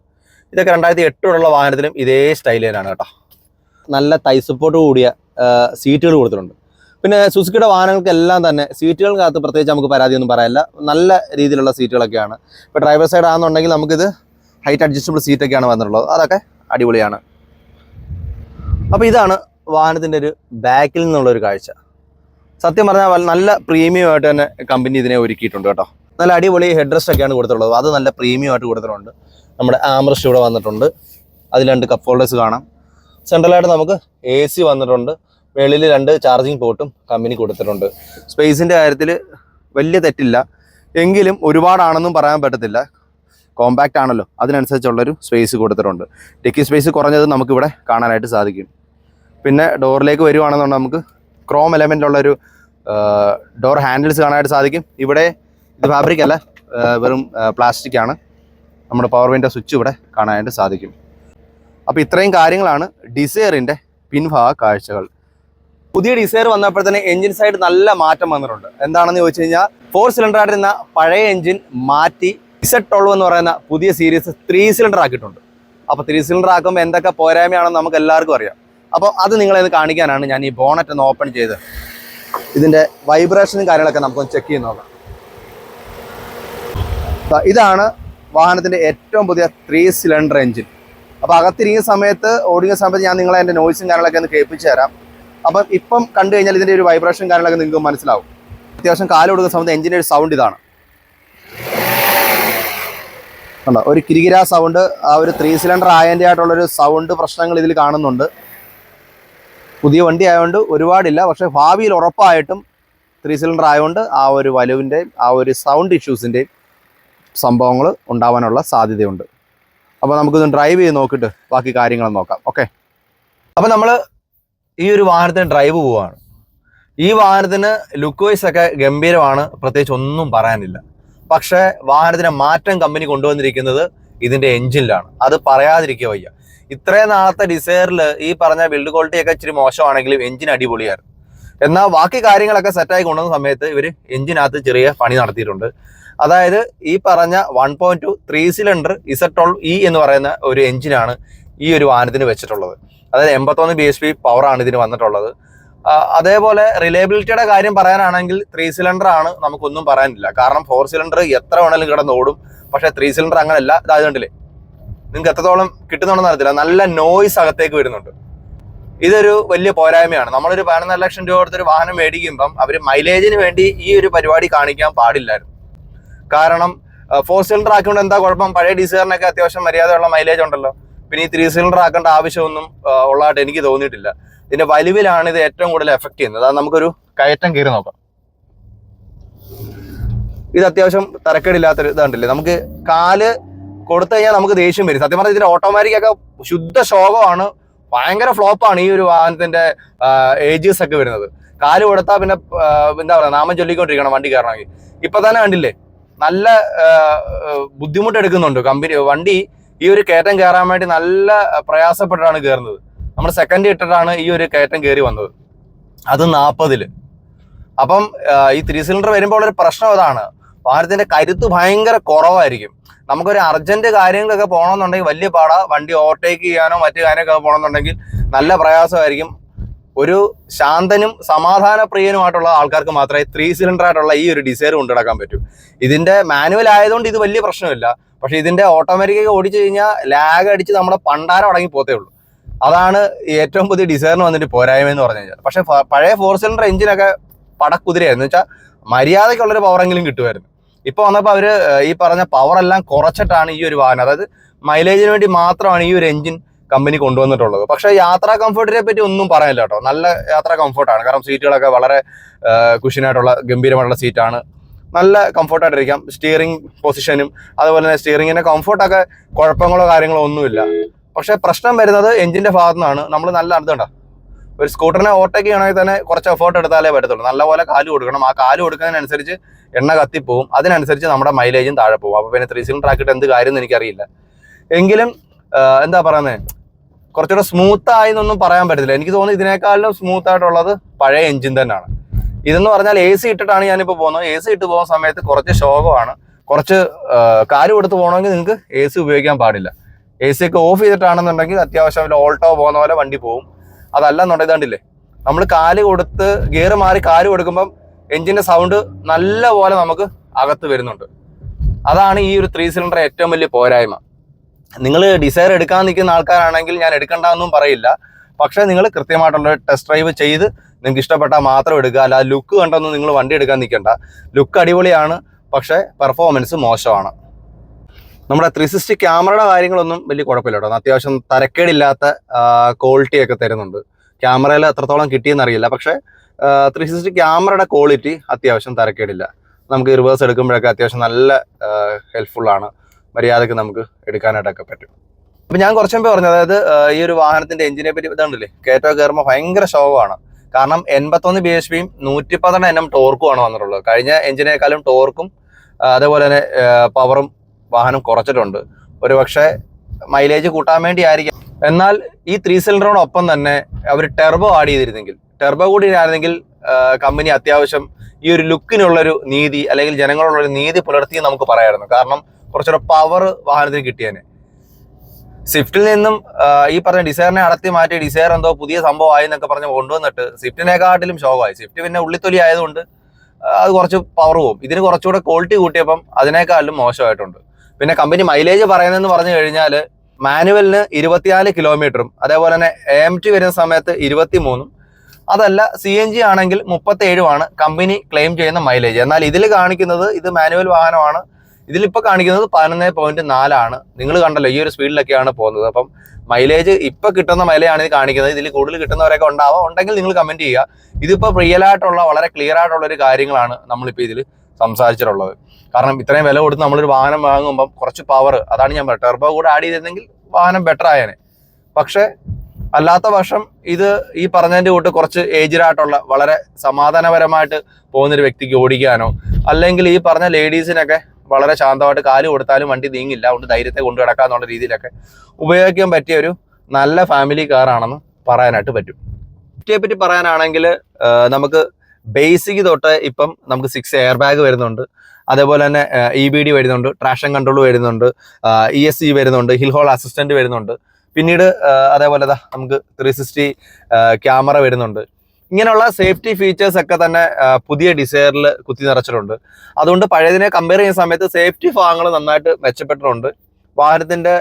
ഇതൊക്കെ രണ്ടായിരത്തി എട്ടിലുള്ള വാഹനത്തിലും ഇതേ തന്നെയാണ് കേട്ടോ. നല്ല തൈ സപ്പോർട്ട് കൂടിയ സീറ്റുകൾ കൊടുത്തിട്ടുണ്ട്. പിന്നെ സുസുക്കിയുടെ വാഹനങ്ങൾക്കെല്ലാം തന്നെ സീറ്റുകൾക്കകത്ത് പ്രത്യേകിച്ച് നമുക്ക് പരാതിയൊന്നും പറയാനില്ല. നല്ല രീതിയിലുള്ള സീറ്റുകളൊക്കെയാണ്. ഇപ്പോൾ ഡ്രൈവർ സൈഡ് ആണെന്നുണ്ടെങ്കിൽ നമുക്കിത് ഹൈറ്റ് അഡ്ജസ്റ്റബിൾ സീറ്റൊക്കെയാണ് വന്നിട്ടുള്ളത്. അതൊക്കെ അടിപൊളിയാണ്. അപ്പോൾ ഇതാണ് വാഹനത്തിന്റെ ഒരു ബാക്കിൽ നിന്നുള്ളൊരു കാഴ്ച. സത്യം പറഞ്ഞാൽ നല്ല പ്രീമിയമായിട്ട് തന്നെ കമ്പനി ഇതിനെ ഒരുക്കിയിട്ടുണ്ട് കേട്ടോ. നല്ല അടിപൊളി ഹെഡ് റെസ്റ്റ് ഒക്കെയാണ് കൊടുത്തിട്ടുള്ളത്. അത് നല്ല പ്രീമിയമായിട്ട് കൊടുത്തിട്ടുണ്ട്. നമ്മുടെ ആംറസ്റ്റ് ഇവിടെ വന്നിട്ടുണ്ട്. അതിൽ രണ്ട് കപ്പ് ഹോൾഡേഴ്സ് കാണാം. സെൻട്രലായിട്ട് നമുക്ക് എ സി വന്നിട്ടുണ്ട്. വെളിയിൽ രണ്ട് ചാർജിങ് പോർട്ടും കമ്പനി കൊടുത്തിട്ടുണ്ട്. സ്പേസിന്റെ കാര്യത്തിൽ വലിയ തെറ്റില്ല. എങ്കിലും ഒരുപാടാണെന്നും പറയാൻ പറ്റത്തില്ല. കോമ്പാക്റ്റ് ആണല്ലോ. അതിനനുസരിച്ചുള്ളൊരു സ്പേസ് കൊടുത്തിട്ടുണ്ട്. ഡിക്കി സ്പേസ് കുറഞ്ഞത് നമുക്കിവിടെ കാണാനായിട്ട് സാധിക്കും. പിന്നെ ഡോറിലേക്ക് വരുവാണെന്നുണ്ടെങ്കിൽ നമുക്ക് ക്രോം എലമെന്റുള്ളൊരു ഡോർ ഹാൻഡിൽസ് കാണാനായിട്ട് സാധിക്കും. ഇവിടെ ഇത് ഫാബ്രിക് അല്ല വെറും പ്ലാസ്റ്റിക് ആണ്. നമ്മുടെ പവർ വിന്റെ സ്വിച്ച് ഇവിടെ കാണാനായിട്ട് സാധിക്കും. അപ്പോൾ ഇത്രയും കാര്യങ്ങളാണ് ഡിസയറിന്റെ പിൻഭാഗ കാഴ്ചകൾ. പുതിയ ഡിസൈർ വന്നപ്പോൾ തന്നെ എഞ്ചിൻ സൈഡ് നല്ല മാറ്റം വന്നിട്ടുണ്ട്. എന്താണെന്ന് ചോദിച്ചു കഴിഞ്ഞാൽ ഫോർ സിലിണ്ടർ ആയിരുന്ന പഴയ എഞ്ചിൻ മാറ്റി ഇസഡ് ട്വൽവ് എന്ന് പറയുന്ന പുതിയ സീരീസ് ത്രീ സിലിണ്ടർ ആക്കിയിട്ടുണ്ട്. അപ്പോൾ ത്രീ സിലിണ്ടർ ആക്കുമ്പോൾ എന്തൊക്കെ പോരായ്മയാണെന്ന് നമുക്ക് എല്ലാവർക്കും അറിയാം. അപ്പോൾ അത് നിങ്ങളെ കാണിക്കാനാണ് ഞാൻ ഈ ബോണറ്റ് ഒന്ന് ഓപ്പൺ ചെയ്ത് ഇതിന്റെ വൈബ്രേഷനും കാര്യങ്ങളൊക്കെ നമുക്കൊന്ന് ചെക്ക് ചെയ്ത് നോക്കാം. ഇതാണ് വാഹനത്തിന്റെ ഏറ്റവും പുതിയ ത്രീ സിലിണ്ടർ എഞ്ചിൻ അപ്പോൾ അകത്തിരിക്കുന്ന സമയത്ത് ഓടിക്കുന്ന സമയത്ത് ഞാൻ നിങ്ങളെ എന്റെ നോയ്സും കാര്യങ്ങളൊക്കെ ഒന്ന് കേൾപ്പിച്ചു തരാം. അപ്പം ഇപ്പം കണ്ടു കഴിഞ്ഞാൽ ഇതിന്റെ ഒരു വൈബ്രേഷൻ കാര്യങ്ങളൊക്കെ നിങ്ങൾക്ക് മനസ്സിലാവും. അത്യാവശ്യം കാൽ കൊടുക്കുന്ന സമയത്ത് എഞ്ചിന്റെ ഒരു സൗണ്ട് ഇതാണ്. കണ്ടോ? ഒരു കിരികിര സൗണ്ട് ആ ഒരു ത്രീ സിലിണ്ടർ ആയതിന്റെ ആയിട്ടുള്ളൊരു സൗണ്ട് പ്രശ്നങ്ങൾ ഇതിൽ കാണുന്നുണ്ട്. പുതിയ വണ്ടി ആയതുകൊണ്ട് ഒരുപാടില്ല പക്ഷേ ഭാവിയിൽ ഉറപ്പായിട്ടും ത്രീ സിലിണ്ടർ ആയതുകൊണ്ട് ആ ഒരു വലുവിന്റെയും ആ ഒരു സൗണ്ട് ഇഷ്യൂസിന്റെയും സംഭവങ്ങൾ ഉണ്ടാവാനുള്ള സാധ്യതയുണ്ട്. അപ്പോൾ നമുക്കൊന്ന് ഡ്രൈവ് ചെയ്ത് നോക്കിയിട്ട് ബാക്കി കാര്യങ്ങൾ നോക്കാം. ഓക്കെ അപ്പോൾ നമ്മൾ ഈ ഒരു വാഹനത്തിന് ഡ്രൈവ് പോവാണ്. ഈ വാഹനത്തിന് ലുക്ക് വൈസ് ഒക്കെ ഗംഭീരമാണ് പ്രത്യേകിച്ച് ഒന്നും പറയാനില്ല. പക്ഷേ വാഹനത്തിന് മാറ്റം കമ്പനി കൊണ്ടുവന്നിരിക്കുന്നത് ഇതിന്റെ എഞ്ചിനിലാണ് അത് പറയാതിരിക്കുക വയ്യ. ഇത്രയും നാളത്തെ ഡിസയറിൽ ഈ പറഞ്ഞ ബിൽഡ് ക്വാളിറ്റി ഒക്കെ ഇച്ചിരി മോശമാണെങ്കിലും എഞ്ചിൻ അടിപൊളിയായിരുന്നു. എന്നാൽ ബാക്കി കാര്യങ്ങളൊക്കെ സെറ്റായി കൊണ്ടുവന്ന സമയത്ത് ഇവർ എഞ്ചിനകത്ത് ചെറിയ പണി നടത്തിയിട്ടുണ്ട്. അതായത് ഈ പറഞ്ഞ one point two three cylinder ഇസട്ടോൾ ഇ എന്ന് പറയുന്ന ഒരു എഞ്ചിനാണ് ഈ ഒരു വാഹനത്തിന് വെച്ചിട്ടുള്ളത്. അതായത് എൺപത്തൊന്ന് ബി എസ് പി പവറാണ് ഇതിന് വന്നിട്ടുള്ളത്. അതേപോലെ റിലയബിലിറ്റിയുടെ കാര്യം പറയാനാണെങ്കിൽ ത്രീ സിലിണ്ടർ ആണ് നമുക്കൊന്നും പറയാനില്ല. കാരണം ഫോർ സിലിണ്ടർ എത്ര വേണേലും കിടന്ന് ഓടും. പക്ഷേ ത്രീ സിലിണ്ടർ അങ്ങനെയല്ല ഇതായതുകൊണ്ടില്ലേ നിങ്ങൾക്ക് എത്രത്തോളം കിട്ടുന്നുണ്ടെന്ന് അറിയത്തില്ല. നല്ല നോയ്സ് അകത്തേക്ക് വരുന്നുണ്ട്. ഇതൊരു വലിയ പോരായ്മയാണ്. നമ്മളൊരു പതിനൊന്നര ലക്ഷം രൂപ കൊടുത്തൊരു വാഹനം മേടിക്കുമ്പം അവർ മൈലേജിന് വേണ്ടി ഈ ഒരു പരിപാടി കാണിക്കാൻ പാടില്ലായിരുന്നു. കാരണം ഫോർ സിലിണ്ടർ ആക്കിക്കൊണ്ട് എന്താ കുഴപ്പം? പഴയ ഡീസലിനൊക്കെ അത്യാവശ്യം മര്യാദയുള്ള മൈലേജ് ഉണ്ടല്ലോ. പിന്നെ ഈ ത്രീ സിലിണ്ടർ ആക്കേണ്ട ആവശ്യമൊന്നും ഉള്ളതായിട്ട് എനിക്ക് തോന്നിയിട്ടില്ല. ഇതിന്റെ വലിവിലാണ് ഇത് ഏറ്റവും കൂടുതൽ എഫക്ട് ചെയ്യുന്നത്. അത് നമുക്കൊരു കയറ്റം കയറി നോക്കാം. ഇത് അത്യാവശ്യം തരക്കേടില്ലാത്തൊരു ഇതുണ്ടല്ലേ? നമുക്ക് കാൽ കൊടുത്തു കഴിഞ്ഞാൽ നമുക്ക് ദേഷ്യം വരും. സത്യം പറഞ്ഞാൽ ഇതിന്റെ ഓട്ടോമാറ്റിക് ഒക്കെ ശുദ്ധ ശോകമാണ്. ഭയങ്കര ഫ്ലോപ്പാണ് ഈ ഒരു വാഹനത്തിന്റെ ഏജസ് ഒക്കെ വരുന്നത്. കാൽ കൊടുത്താൽ പിന്നെ എന്താ പറയാ നാമം ചൊല്ലിക്കൊണ്ടിരിക്കണം വണ്ടി കയറണമെങ്കിൽ. ഇപ്പൊ തന്നെ കണ്ടില്ലേ? നല്ല ബുദ്ധിമുട്ട് എടുക്കുന്നുണ്ട് കമ്പനി വണ്ടി ഈ ഒരു കയറ്റം കയറാൻ വേണ്ടി നല്ല പ്രയാസപ്പെട്ടാണ് കയറുന്നത് നമ്മൾ സെക്കൻഡ് ഇട്ടിട്ടാണ് ഈ ഒരു കയറ്റം കയറി വന്നത്. അത് നാൽപ്പതിൽ അപ്പം ഈ ത്രീ സിലിണ്ടർ വരുമ്പോൾ ഒരു പ്രശ്നം അതാണ്. വാഹനത്തിന്റെ കരുത്ത് ഭയങ്കര കുറവായിരിക്കും. നമുക്കൊരു അർജന്റ് കാര്യങ്ങളൊക്കെ പോകണമെന്നുണ്ടെങ്കിൽ വലിയ പാടാ. വണ്ടി ഓവർടേക്ക് ചെയ്യാനോ മറ്റു കാര്യങ്ങളൊക്കെ പോകണമെന്നുണ്ടെങ്കിൽ നല്ല പ്രയാസമായിരിക്കും. ഒരു ശാന്തനും സമാധാനപ്രിയനുമായിട്ടുള്ള ആൾക്കാർക്ക് മാത്രമേ ത്രീ സിലിണ്ടർ ആയിട്ടുള്ള ഈ ഒരു ഡിസൈർ കൊണ്ടുനടക്കാൻ പറ്റൂ. ഇതിന്റെ മാനുവൽ ആയതുകൊണ്ട് ഇത് വലിയ പ്രശ്നമില്ല. പക്ഷെ ഇതിന്റെ ഓട്ടോമാറ്റിക് ഓടിച്ചു കഴിഞ്ഞാൽ ലാഗ് അടിച്ച് നമ്മുടെ പണ്ടാരം അടങ്ങി പോത്തേ ഉള്ളൂ. അതാണ് ഏറ്റവും പുതിയ ഡിസൈറിന് വന്നിട്ട് പോരായ്മ എന്ന് പറഞ്ഞു കഴിഞ്ഞാൽ. പക്ഷെ പഴയ ഫോർ സിലിണ്ടർ എഞ്ചിനൊക്കെ പടക്കുതിരയായിരുന്നു. വെച്ചാൽ മര്യാദയ്ക്കുള്ളൊരു പവറെങ്കിലും കിട്ടുമായിരുന്നു. ഇപ്പോൾ വന്നപ്പോൾ അവർ ഈ പറഞ്ഞ പവർ എല്ലാം കുറച്ചിട്ടാണ് ഈ ഒരു വാഹനം. അതായത് മൈലേജിന് വേണ്ടി മാത്രമാണ് ഈ ഒരു എഞ്ചിൻ കമ്പനി കൊണ്ടുവന്നിട്ടുള്ളത്. പക്ഷേ യാത്രാ കംഫർട്ടിനെ പറ്റി ഒന്നും പറയാനില്ല കേട്ടോ. നല്ല യാത്രാ കംഫർട്ടാണ് കാരണം സീറ്റുകളൊക്കെ വളരെ കുഷിനായിട്ടുള്ള ഗംഭീരമായിട്ടുള്ള സീറ്റാണ് നല്ല കംഫർട്ടായിട്ടിരിക്കാം സ്റ്റിയറിംഗ് പൊസിഷനും അതുപോലെ തന്നെ സ്റ്റിയറിങ്ങിന്റെ കംഫർട്ടൊക്കെ കുഴപ്പങ്ങളോ കാര്യങ്ങളോ ഒന്നുമില്ല. പക്ഷെ പ്രശ്നം വരുന്നത് എഞ്ചിന്റെ ഭാഗത്തു നിന്നാണ്. നമ്മൾ നല്ല അടുത്തുണ്ട ഒരു സ്കൂട്ടറിനെ ഓവർടേക്ക് ചെയ്യണമെങ്കിൽ തന്നെ കുറച്ച് എഫേർട്ട് എടുത്താലേ പറ്റത്തുള്ളൂ. നല്ലപോലെ കാൽ കൊടുക്കണം. ആ കാൽ കൊടുക്കുന്നതിനനുസരിച്ച് എണ്ണ കത്തിപ്പോവും. അതിനനുസരിച്ച് നമ്മുടെ മൈലേജും താഴെ പോകും അപ്പോൾ പിന്നെ ത്രീ സിലിണ്ടർ ആക്കിയിട്ട് എന്ത് കാര്യം എന്ന് എനിക്കറിയില്ല. എങ്കിലും എന്താ പറയുന്നത് കുറച്ചുകൂടെ സ്മൂത്ത് ആയി എന്നൊന്നും പറയാൻ പറ്റത്തില്ല. എനിക്ക് തോന്നുന്നു ഇതിനേക്കാളും സ്മൂത്ത് ആയിട്ടുള്ളത് പഴയ എഞ്ചിൻ തന്നെയാണ്. ഇതെന്ന് പറഞ്ഞാൽ എ സി ഇട്ടിട്ടാണ് ഞാനിപ്പോൾ പോകുന്നത്. എ സി ഇട്ട് പോകുന്ന സമയത്ത് കുറച്ച് ശോകമാണ്. കുറച്ച് കാര്യം കൊടുത്ത് പോകണമെങ്കിൽ നിങ്ങൾക്ക് എ സി ഉപയോഗിക്കാൻ പാടില്ല. എ സി ഒക്കെ ഓഫ് ചെയ്തിട്ടാണെന്നുണ്ടെങ്കിൽ അത്യാവശ്യം ഓൾട്ടോ പോകുന്ന പോലെ വണ്ടി പോകും അതല്ല എന്നുണ്ടെങ്കിൽ കണ്ടില്ലേ നമ്മൾ കാൽ കൊടുത്ത് ഗിയർ മാറി കാൽ കൊടുക്കുമ്പം എഞ്ചിന്റെ സൗണ്ട് നല്ല പോലെ നമുക്ക് അകത്ത് വരുന്നുണ്ട്. അതാണ് ഈ ഒരു ത്രീ സിലിണ്ടർ ഏറ്റവും വലിയ പോരായ്മ. നിങ്ങൾ ഡിസൈർ എടുക്കാൻ നിൽക്കുന്ന ആൾക്കാരാണെങ്കിൽ ഞാൻ എടുക്കണ്ടെന്നും പറയില്ല. പക്ഷേ നിങ്ങൾ കൃത്യമായിട്ടുള്ള ടെസ്റ്റ് ഡ്രൈവ് ചെയ്ത് നിങ്ങൾക്ക് ഇഷ്ടപ്പെട്ടാൽ മാത്രം എടുക്കുക. അല്ലാതെ ലുക്ക് കണ്ടൊന്നും നിങ്ങൾ വണ്ടി എടുക്കാൻ നിൽക്കണ്ട. ലുക്ക് അടിപൊളിയാണ് പക്ഷേ പെർഫോമൻസ് മോശമാണ്. നമ്മുടെ ത്രീ സിക്സ്റ്റി ക്യാമറയുടെ കാര്യങ്ങളൊന്നും വലിയ കുഴപ്പമില്ല കേട്ടോ. അത്യാവശ്യം തരക്കേടില്ലാത്ത ക്വാളിറ്റി ഒക്കെ തരുന്നുണ്ട്. ക്യാമറയിൽ എത്രത്തോളം കിട്ടിയെന്നറിയില്ല. പക്ഷേ ത്രീ സിക്സ്റ്റി ക്യാമറയുടെ ക്വാളിറ്റി അത്യാവശ്യം തരക്കേടില്ല. നമുക്ക് റിവേഴ്സ് എടുക്കുമ്പോഴൊക്കെ അത്യാവശ്യം നല്ല ഹെൽപ്ഫുള്ളാണ് ആണ്. മര്യാദയ്ക്ക് നമുക്ക് എടുക്കാനായിട്ടൊക്കെ പറ്റും. അപ്പം ഞാൻ കുറച്ചുമ്പോൾ പറഞ്ഞു അതായത് ഈ ഒരു വാഹനത്തിന്റെ എഞ്ചിനെ പറ്റി ഇതുണ്ടല്ലേ? കയറ്റോ കയറുമ്പോൾ ഭയങ്കര ശോകമാണ് കാരണം എൺപത്തൊന്ന് ബി എച്ച് പിയും നൂറ്റി പന്ത്രണ്ട് എണ്ണം ടോർക്കുമാണ് വന്നിട്ടുള്ളത്. കഴിഞ്ഞ എഞ്ചിനേക്കാളും ടോർക്കും അതേപോലെ തന്നെ പവറും വാഹനം കുറച്ചിട്ടുണ്ട്. ഒരു പക്ഷേ മൈലേജ് കൂട്ടാൻ വേണ്ടി ആയിരിക്കും എന്നാൽ ഈ ത്രീ സിലിണ്ടറിനോടൊപ്പം തന്നെ അവർ ടെർബോ ആഡ് ചെയ്തിരുന്നെങ്കിൽ ടെർബോ കൂടി ആയിരുന്നെങ്കിൽ കമ്പനി അത്യാവശ്യം ഈ ഒരു ലുക്കിനുള്ളൊരു നീതി അല്ലെങ്കിൽ ജനങ്ങളുള്ളൊരു നീതി പുലർത്തി നമുക്ക് പറയായിരുന്നു കാരണം കുറച്ചുകൂടെ പവർ വാഹനത്തിന് കിട്ടിയേനെ. സ്വിഫ്റ്റിൽ നിന്നും ഈ പറഞ്ഞ ഡിസൈറിനെ അടത്തി മാറ്റി ഡിസൈർ എന്തോ പുതിയ സംഭവം ആയി എന്നൊക്കെ പറഞ്ഞ് കൊണ്ടുവന്നിട്ട് സ്വിഫ്റ്റിനെക്കാട്ടിലും ശോകമായി. സ്വിഫ്റ്റ് പിന്നെ ഉള്ളിത്തൊലി ആയതുകൊണ്ട് അത് കുറച്ച് പവർ പോകും ഇതിന് കുറച്ചുകൂടെ ക്വാളിറ്റി കൂട്ടിയപ്പം അതിനേക്കാളും മോശമായിട്ടുണ്ട്. പിന്നെ കമ്പനി മൈലേജ് പറയുന്നതെന്ന് പറഞ്ഞു കഴിഞ്ഞാൽ മാനുവലിന് ഇരുപത്തിനാല് കിലോമീറ്ററും അതേപോലെ തന്നെ എം ടി വരുന്ന സമയത്ത് ഇരുപത്തി മൂന്നും അതല്ല സി എൻ ജി ആണെങ്കിൽ മുപ്പത്തി ഏഴുമാണ് കമ്പനി ക്ലെയിം ചെയ്യുന്ന മൈലേജ് എന്നാൽ ഇതിൽ കാണിക്കുന്നത് ഇത് മാനുവൽ വാഹനമാണ്. ഇതിലിപ്പോൾ കാണിക്കുന്നത് പതിനൊന്ന് പോയിന്റ് നാലാണ്. നിങ്ങൾ കണ്ടല്ലോ ഈ ഒരു സ്പീഡിലൊക്കെയാണ് പോകുന്നത്. അപ്പം മൈലേജ് ഇപ്പം കിട്ടുന്ന മൈലേജാണ് ഇത് കാണിക്കുന്നത്. ഇതിൽ കൂടുതൽ കിട്ടുന്നവരൊക്കെ ഉണ്ടാവാം. ഉണ്ടെങ്കിൽ നിങ്ങൾ കമന്റ് ചെയ്യുക. ഇതിപ്പോൾ റിയൽ ആയിട്ടുള്ള വളരെ ക്ലിയർ ആയിട്ടുള്ള ഒരു കാര്യങ്ങളാണ് നമ്മളിപ്പോൾ ഇതിൽ സംസാരിച്ചിട്ടുള്ളത്. കാരണം ഇത്രയും വില കൊടുത്ത് നമ്മളൊരു വാഹനം വാങ്ങുമ്പം കുറച്ച് പവർ അതാണ് ഞാൻ പറയുന്നത് ടെർബോ കൂടെ ആഡ് ചെയ്തിരുന്നെങ്കിൽ വാഹനം ബെറ്റർ ആയേനെ. പക്ഷേ അല്ലാത്ത പക്ഷം ഇത് ഈ പറഞ്ഞതിന്റെ കൂട്ട് കുറച്ച് ഏജ്ഡായിട്ടുള്ള വളരെ സമാധാനപരമായിട്ട് പോകുന്നൊരു വ്യക്തിക്ക് ഓടിക്കാനോ അല്ലെങ്കിൽ ഈ പറഞ്ഞ ലേഡീസിനൊക്കെ വളരെ ശാന്തമായിട്ട് കാൽ കൊടുത്താലും വണ്ടി നീങ്ങില്ല. അതുകൊണ്ട് ധൈര്യത്തെ കൊണ്ടു കിടക്കാന്നുള്ള രീതിയിലൊക്കെ ഉപയോഗിക്കാൻ പറ്റിയ ഒരു നല്ല ഫാമിലി കാറാണെന്ന് പറയാനായിട്ട് പറ്റും. ഇതിനെ പറ്റി പറയാനാണെങ്കിൽ നമുക്ക് ബേസിക് തൊട്ട് ഇപ്പം നമുക്ക് സിക്സ് എയർ ബാഗ് വരുന്നുണ്ട്. അതേപോലെ തന്നെ ഇ ബി ഡി വരുന്നുണ്ട് ട്രാക്ഷൻ കൺട്രോൾ വരുന്നുണ്ട് ഇ എസ് സി വരുന്നുണ്ട് ഹിൽ ഹോൾ അസിസ്റ്റന്റ് വരുന്നുണ്ട്. പിന്നീട് അതേപോലെ നമുക്ക് ത്രീ സിക്സ്റ്റി ക്യാമറ വരുന്നുണ്ട്. ഇങ്ങനെയുള്ള സേഫ്റ്റി ഫീച്ചേഴ്സ് ഒക്കെ തന്നെ പുതിയ ഡിസൈറിൽ കുത്തി നിറച്ചിട്ടുണ്ട്. അതുകൊണ്ട് പഴയതിനെ കമ്പയർ ചെയ്യുന്ന സമയത്ത് സേഫ്റ്റി ഭാഗങ്ങൾ നന്നായിട്ട് മെച്ചപ്പെട്ടിട്ടുണ്ട്. വാഹനത്തിന്റെ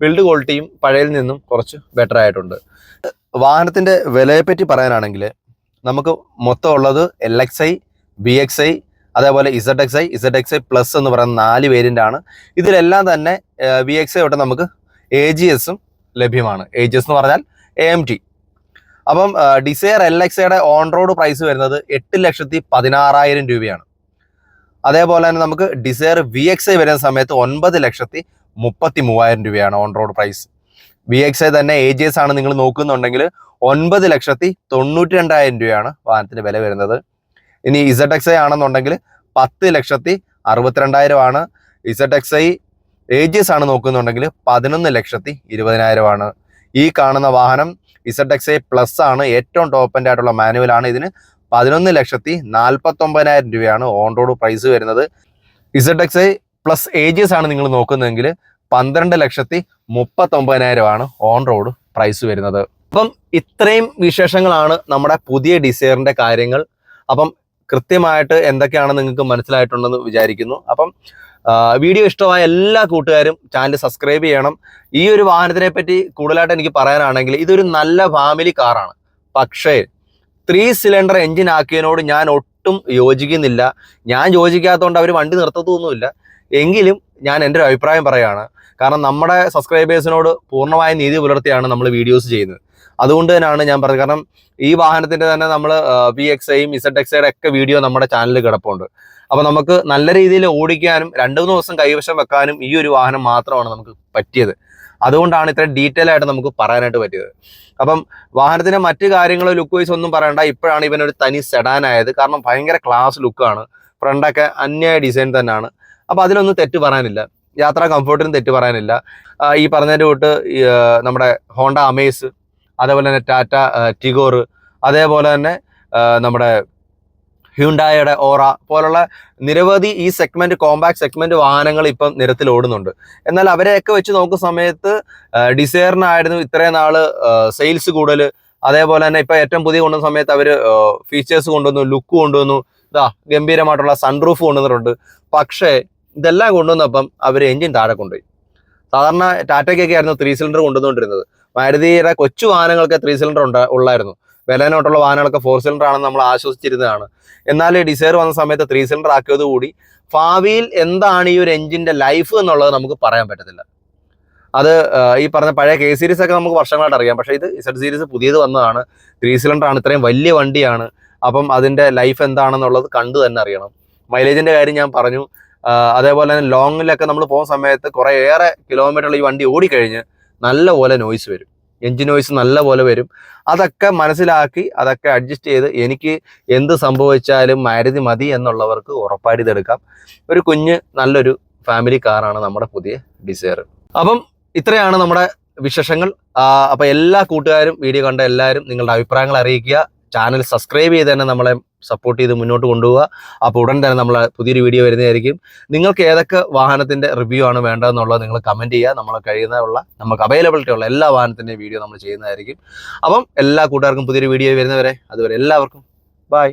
ബിൽഡ് ക്വാളിറ്റിയും പഴയതിൽ നിന്നും കുറച്ച് ബെറ്റർ ആയിട്ടുണ്ട്. വാഹനത്തിന്റെ വിലയെപ്പറ്റി പറയാനാണെങ്കിൽ നമുക്ക് മൊത്തം ഉള്ളത് L X I B X I അതേപോലെ Z X I Z X I plus എന്ന് പറയുന്ന നാല് വേരിയന്റ് ആണ്. ഇതിലെല്ലാം തന്നെ വി എക്സ് ഐ തൊട്ട് നമുക്ക് എ ജി എസും ലഭ്യമാണ്. എ ജി എസ് എന്ന് പറഞ്ഞാൽ എ എം ടി അപ്പം ഡിസയർ എൽ എക്സയുടെ ഓൺ റോഡ് പ്രൈസ് വരുന്നത് എട്ട് ലക്ഷത്തി പതിനാറായിരം രൂപയാണ്. അതേപോലെ തന്നെ നമുക്ക് ഡിസയർ വി എക്സ് ഐ വരുന്ന സമയത്ത് ഒൻപത് ലക്ഷത്തി മുപ്പത്തി മൂവായിരം രൂപയാണ് on road price V X I തന്നെ എ ജി എസ് ആണ് നിങ്ങൾ നോക്കുന്നുണ്ടെങ്കിൽ ഒൻപത് ലക്ഷത്തി തൊണ്ണൂറ്റി രണ്ടായിരം രൂപയാണ് വാഹനത്തിന് വില വരുന്നത്. ഇനി ഇസഡ് എക്സ് ഐ ആണെന്നുണ്ടെങ്കിൽ പത്ത് ലക്ഷത്തി അറുപത്തിരണ്ടായിരം ആണ് ഇസഡ് എക്സ് ഐ എസ് ആണ് നോക്കുന്നുണ്ടെങ്കിൽ പതിനൊന്ന് ലക്ഷത്തി ഇരുപതിനായിരമാണ് ഈ കാണുന്ന വാഹനം ഇസഡ് എക്സ് ഐ പ്ലസ് ആണ് ഏറ്റവും ടോപ്പ് എൻഡ് ആയിട്ടുള്ള മാനുവൽ ആണ്. ഇതിന് പതിനൊന്ന് ലക്ഷത്തി നാൽപ്പത്തൊമ്പതിനായിരം രൂപയാണ് ഓൺ റോഡ് പ്രൈസ് വരുന്നത്. ഇസഡ് എക്സ് ഐ പ്ലസ് ഏജിയസ് ആണ് നിങ്ങൾ നോക്കുന്നതെങ്കിൽ പന്ത്രണ്ട് ലക്ഷത്തി മുപ്പത്തൊമ്പതിനായിരമാണ് ഓൺ റോഡ് പ്രൈസ് വരുന്നത്. അപ്പം ഇത്രയും വിശേഷങ്ങളാണ് നമ്മുടെ പുതിയ ഡിസൈറിന്റെ കാര്യങ്ങൾ. അപ്പം കൃത്യമായിട്ട് എന്തൊക്കെയാണ് നിങ്ങൾക്ക് മനസ്സിലായിട്ടുണ്ടെന്ന് വിചാരിക്കുന്നു. അപ്പം വീഡിയോ ഇഷ്ടമായ എല്ലാ കൂട്ടുകാരും ചാനൽ സബ്സ്ക്രൈബ് ചെയ്യണം. ഈ ഒരു വാഹനത്തിനെ പറ്റി കൂടുതലായിട്ട് എനിക്ക് പറയാനാണെങ്കിൽ ഇതൊരു നല്ല ഫാമിലി കാറാണ് പക്ഷേ ത്രീ സിലിണ്ടർ എഞ്ചിൻ ആക്കിയതിനോട് ഞാൻ ഒട്ടും യോജിക്കുന്നില്ല. ഞാൻ യോജിക്കാത്തതുകൊണ്ട് അവർ വണ്ടി നിർത്തത്തൊന്നുമില്ല. എങ്കിലും ഞാൻ എന്റെ ഒരു അഭിപ്രായം പറയുകയാണ് കാരണം നമ്മുടെ സബ്സ്ക്രൈബേഴ്സിനോട് പൂർണമായ നീതി പുലർത്തിയാണ് നമ്മൾ വീഡിയോസ് ചെയ്യുന്നത്. അതുകൊണ്ട് തന്നെയാണ് ഞാൻ പറഞ്ഞത്. കാരണം ഈ വാഹനത്തിന്റെ തന്നെ നമ്മൾ വി എക്സ് ഐയും ഇസഡ് എക്സ് ഒക്കെ വീഡിയോ നമ്മുടെ ചാനലിൽ കിടപ്പുണ്ട്. അപ്പൊ നമുക്ക് നല്ല രീതിയിൽ ഓടിക്കാനും രണ്ടു മൂന്ന് ദിവസം കൈവശം വെക്കാനും ഈ ഒരു വാഹനം മാത്രമാണ് നമുക്ക് പറ്റിയത്. അതുകൊണ്ടാണ് ഇത്ര ഡീറ്റെയിൽ ആയിട്ട് നമുക്ക് പറയാനായിട്ട് പറ്റിയത്. അപ്പം വാഹനത്തിന്റെ മറ്റു കാര്യങ്ങൾ ലുക്ക് വൈസ് ഒന്നും പറയണ്ട. ഇപ്പോഴാണ് ഇവനൊരു തനി സെഡാൻ ആയത്. കാരണം ഭയങ്കര ക്ലാസ് ലുക്കാണ് ഫ്രണ്ടൊക്കെ അന്യായ ഡിസൈൻ തന്നെയാണ്. അപ്പൊ അതിലൊന്നും തെറ്റ് പറയാനില്ല. യാത്രാ കംഫർട്ടിനും തെറ്റ് പറയാനില്ല. ഈ പറഞ്ഞതിന്റെ കൂട്ട് നമ്മുടെ ഹോണ്ട അമേസ് അതേപോലെ തന്നെ ടാറ്റ ടിഗോർ അതേപോലെ തന്നെ നമ്മുടെ ഹ്യൂണ്ടായുടെ ഓറ പോലുള്ള നിരവധി ഈ സെഗ്മെന്റ് കോമ്പാക്ട് സെഗ്മെന്റ് വാഹനങ്ങൾ ഇപ്പം നിരത്തിൽ ഓടുന്നുണ്ട്. എന്നാൽ അവരെയൊക്കെ വെച്ച് നോക്കുന്ന സമയത്ത് ഡിസയറിനായിരുന്നു ഇത്രയും നാൾ സെയിൽസ് കൂടുതൽ അതേപോലെ തന്നെ ഇപ്പൊ ഏറ്റവും പുതിയ കൊണ്ടുവന്ന സമയത്ത് അവർ ഫീച്ചേഴ്സ് കൊണ്ടുവന്നു ലുക്ക് കൊണ്ടുവന്നു. ഇതാ ഗംഭീരമായിട്ടുള്ള സൺറൂഫ് കൊണ്ടുവന്നിട്ടുണ്ട്. പക്ഷേ ഇതെല്ലാം കൊണ്ടുവന്നപ്പം അവർ എഞ്ചിൻ താഴെ കൊണ്ടുപോയി. സാധാരണ ടാറ്റയ്ക്കൊക്കെ ആയിരുന്നു ത്രീ സിലിണ്ടർ കൊണ്ടുവന്നുകൊണ്ടിരുന്നത്. മാരുതിയുടെ കൊച്ചു വാഹനങ്ങൾക്ക് ത്രീ സിലിണ്ടർ ഉണ്ട് ഉള്ളായിരുന്നു. വിലനോട്ടുള്ള വാഹനങ്ങളൊക്കെ ഫോർ സിലിണ്ടർ ആണെന്ന് നമ്മൾ ആശ്വസിച്ചിരുന്നതാണ്. എന്നാൽ ഡിസൈർ വന്ന സമയത്ത് ത്രീ സിലിണ്ടർ ആക്കിയതോടുകൂടി ഭാവിയിൽ എന്താണ് ഈ ഒരു എഞ്ചിന്റെ ലൈഫ് എന്നുള്ളത് നമുക്ക് പറയാൻ പറ്റത്തില്ല. അത് ഈ പറഞ്ഞ പഴയ കെ സീരീസ് ഒക്കെ നമുക്ക് വർഷങ്ങളായിട്ട് അറിയാം. പക്ഷേ ഇത് ഇസഡ് സീരീസ് പുതിയത് വന്നതാണ്. ത്രീ സിലിണ്ടർ ആണ് ഇത്രയും വലിയ വണ്ടിയാണ്. അപ്പം അതിന്റെ ലൈഫ് എന്താണെന്നുള്ളത് കണ്ടു തന്നെ അറിയണം. മൈലേജിന്റെ കാര്യം ഞാൻ പറഞ്ഞു. അതേപോലെ തന്നെ ലോങ്ങിലൊക്കെ നമ്മൾ പോകുന്ന സമയത്ത് കുറേ ഏറെ കിലോമീറ്ററിൽ ഈ വണ്ടി ഓടിക്കഴിഞ്ഞ് നല്ലപോലെ നോയ്സ് വരും. എഞ്ചിൻ നോയ്സ് നല്ലപോലെ വരും. അതൊക്കെ മനസ്സിലാക്കി അതൊക്കെ അഡ്ജസ്റ്റ് ചെയ്ത് എനിക്ക് എന്ത് സംഭവിച്ചാലും മാരുതി മതി എന്നുള്ളവർക്ക് ഉറപ്പായിട്ട് ഇതെടുക്കാം. ഒരു കുഞ്ഞ് നല്ലൊരു ഫാമിലി കാറാണ് നമ്മുടെ പുതിയ ഡിസയർ അപ്പം ഇത്രയാണ് നമ്മുടെ വിശേഷങ്ങൾ. അപ്പോൾ എല്ലാ കൂട്ടുകാരും വീഡിയോ കണ്ട എല്ലാവരും നിങ്ങളുടെ അഭിപ്രായങ്ങൾ അറിയിക്കുക. ചാനൽ സബ്സ്ക്രൈബ് ചെയ്ത് തന്നെ നമ്മളെ സപ്പോർട്ട് ചെയ്ത് മുന്നോട്ട് കൊണ്ടുപോവുക. അപ്പോൾ ഉടൻ തന്നെ നമ്മളെ പുതിയൊരു വീഡിയോ വരുന്നതായിരിക്കും. നിങ്ങൾക്ക് ഏതൊക്കെ വാഹനത്തിന്റെ റിവ്യൂ ആണ് വേണ്ടതെന്നുള്ളത് നിങ്ങൾ കമന്റ് ചെയ്യുക. നമ്മളെ കഴിയുന്നതുള്ള നമുക്ക് അവൈലബിലിറ്റി ഉള്ള എല്ലാ വാഹനത്തിന്റെയും വീഡിയോ നമ്മൾ ചെയ്യുന്നതായിരിക്കും. അപ്പം എല്ലാ കൂട്ടുകാർക്കും പുതിയൊരു വീഡിയോ വരുന്നവരെ അതുവരെ എല്ലാവർക്കും ബൈ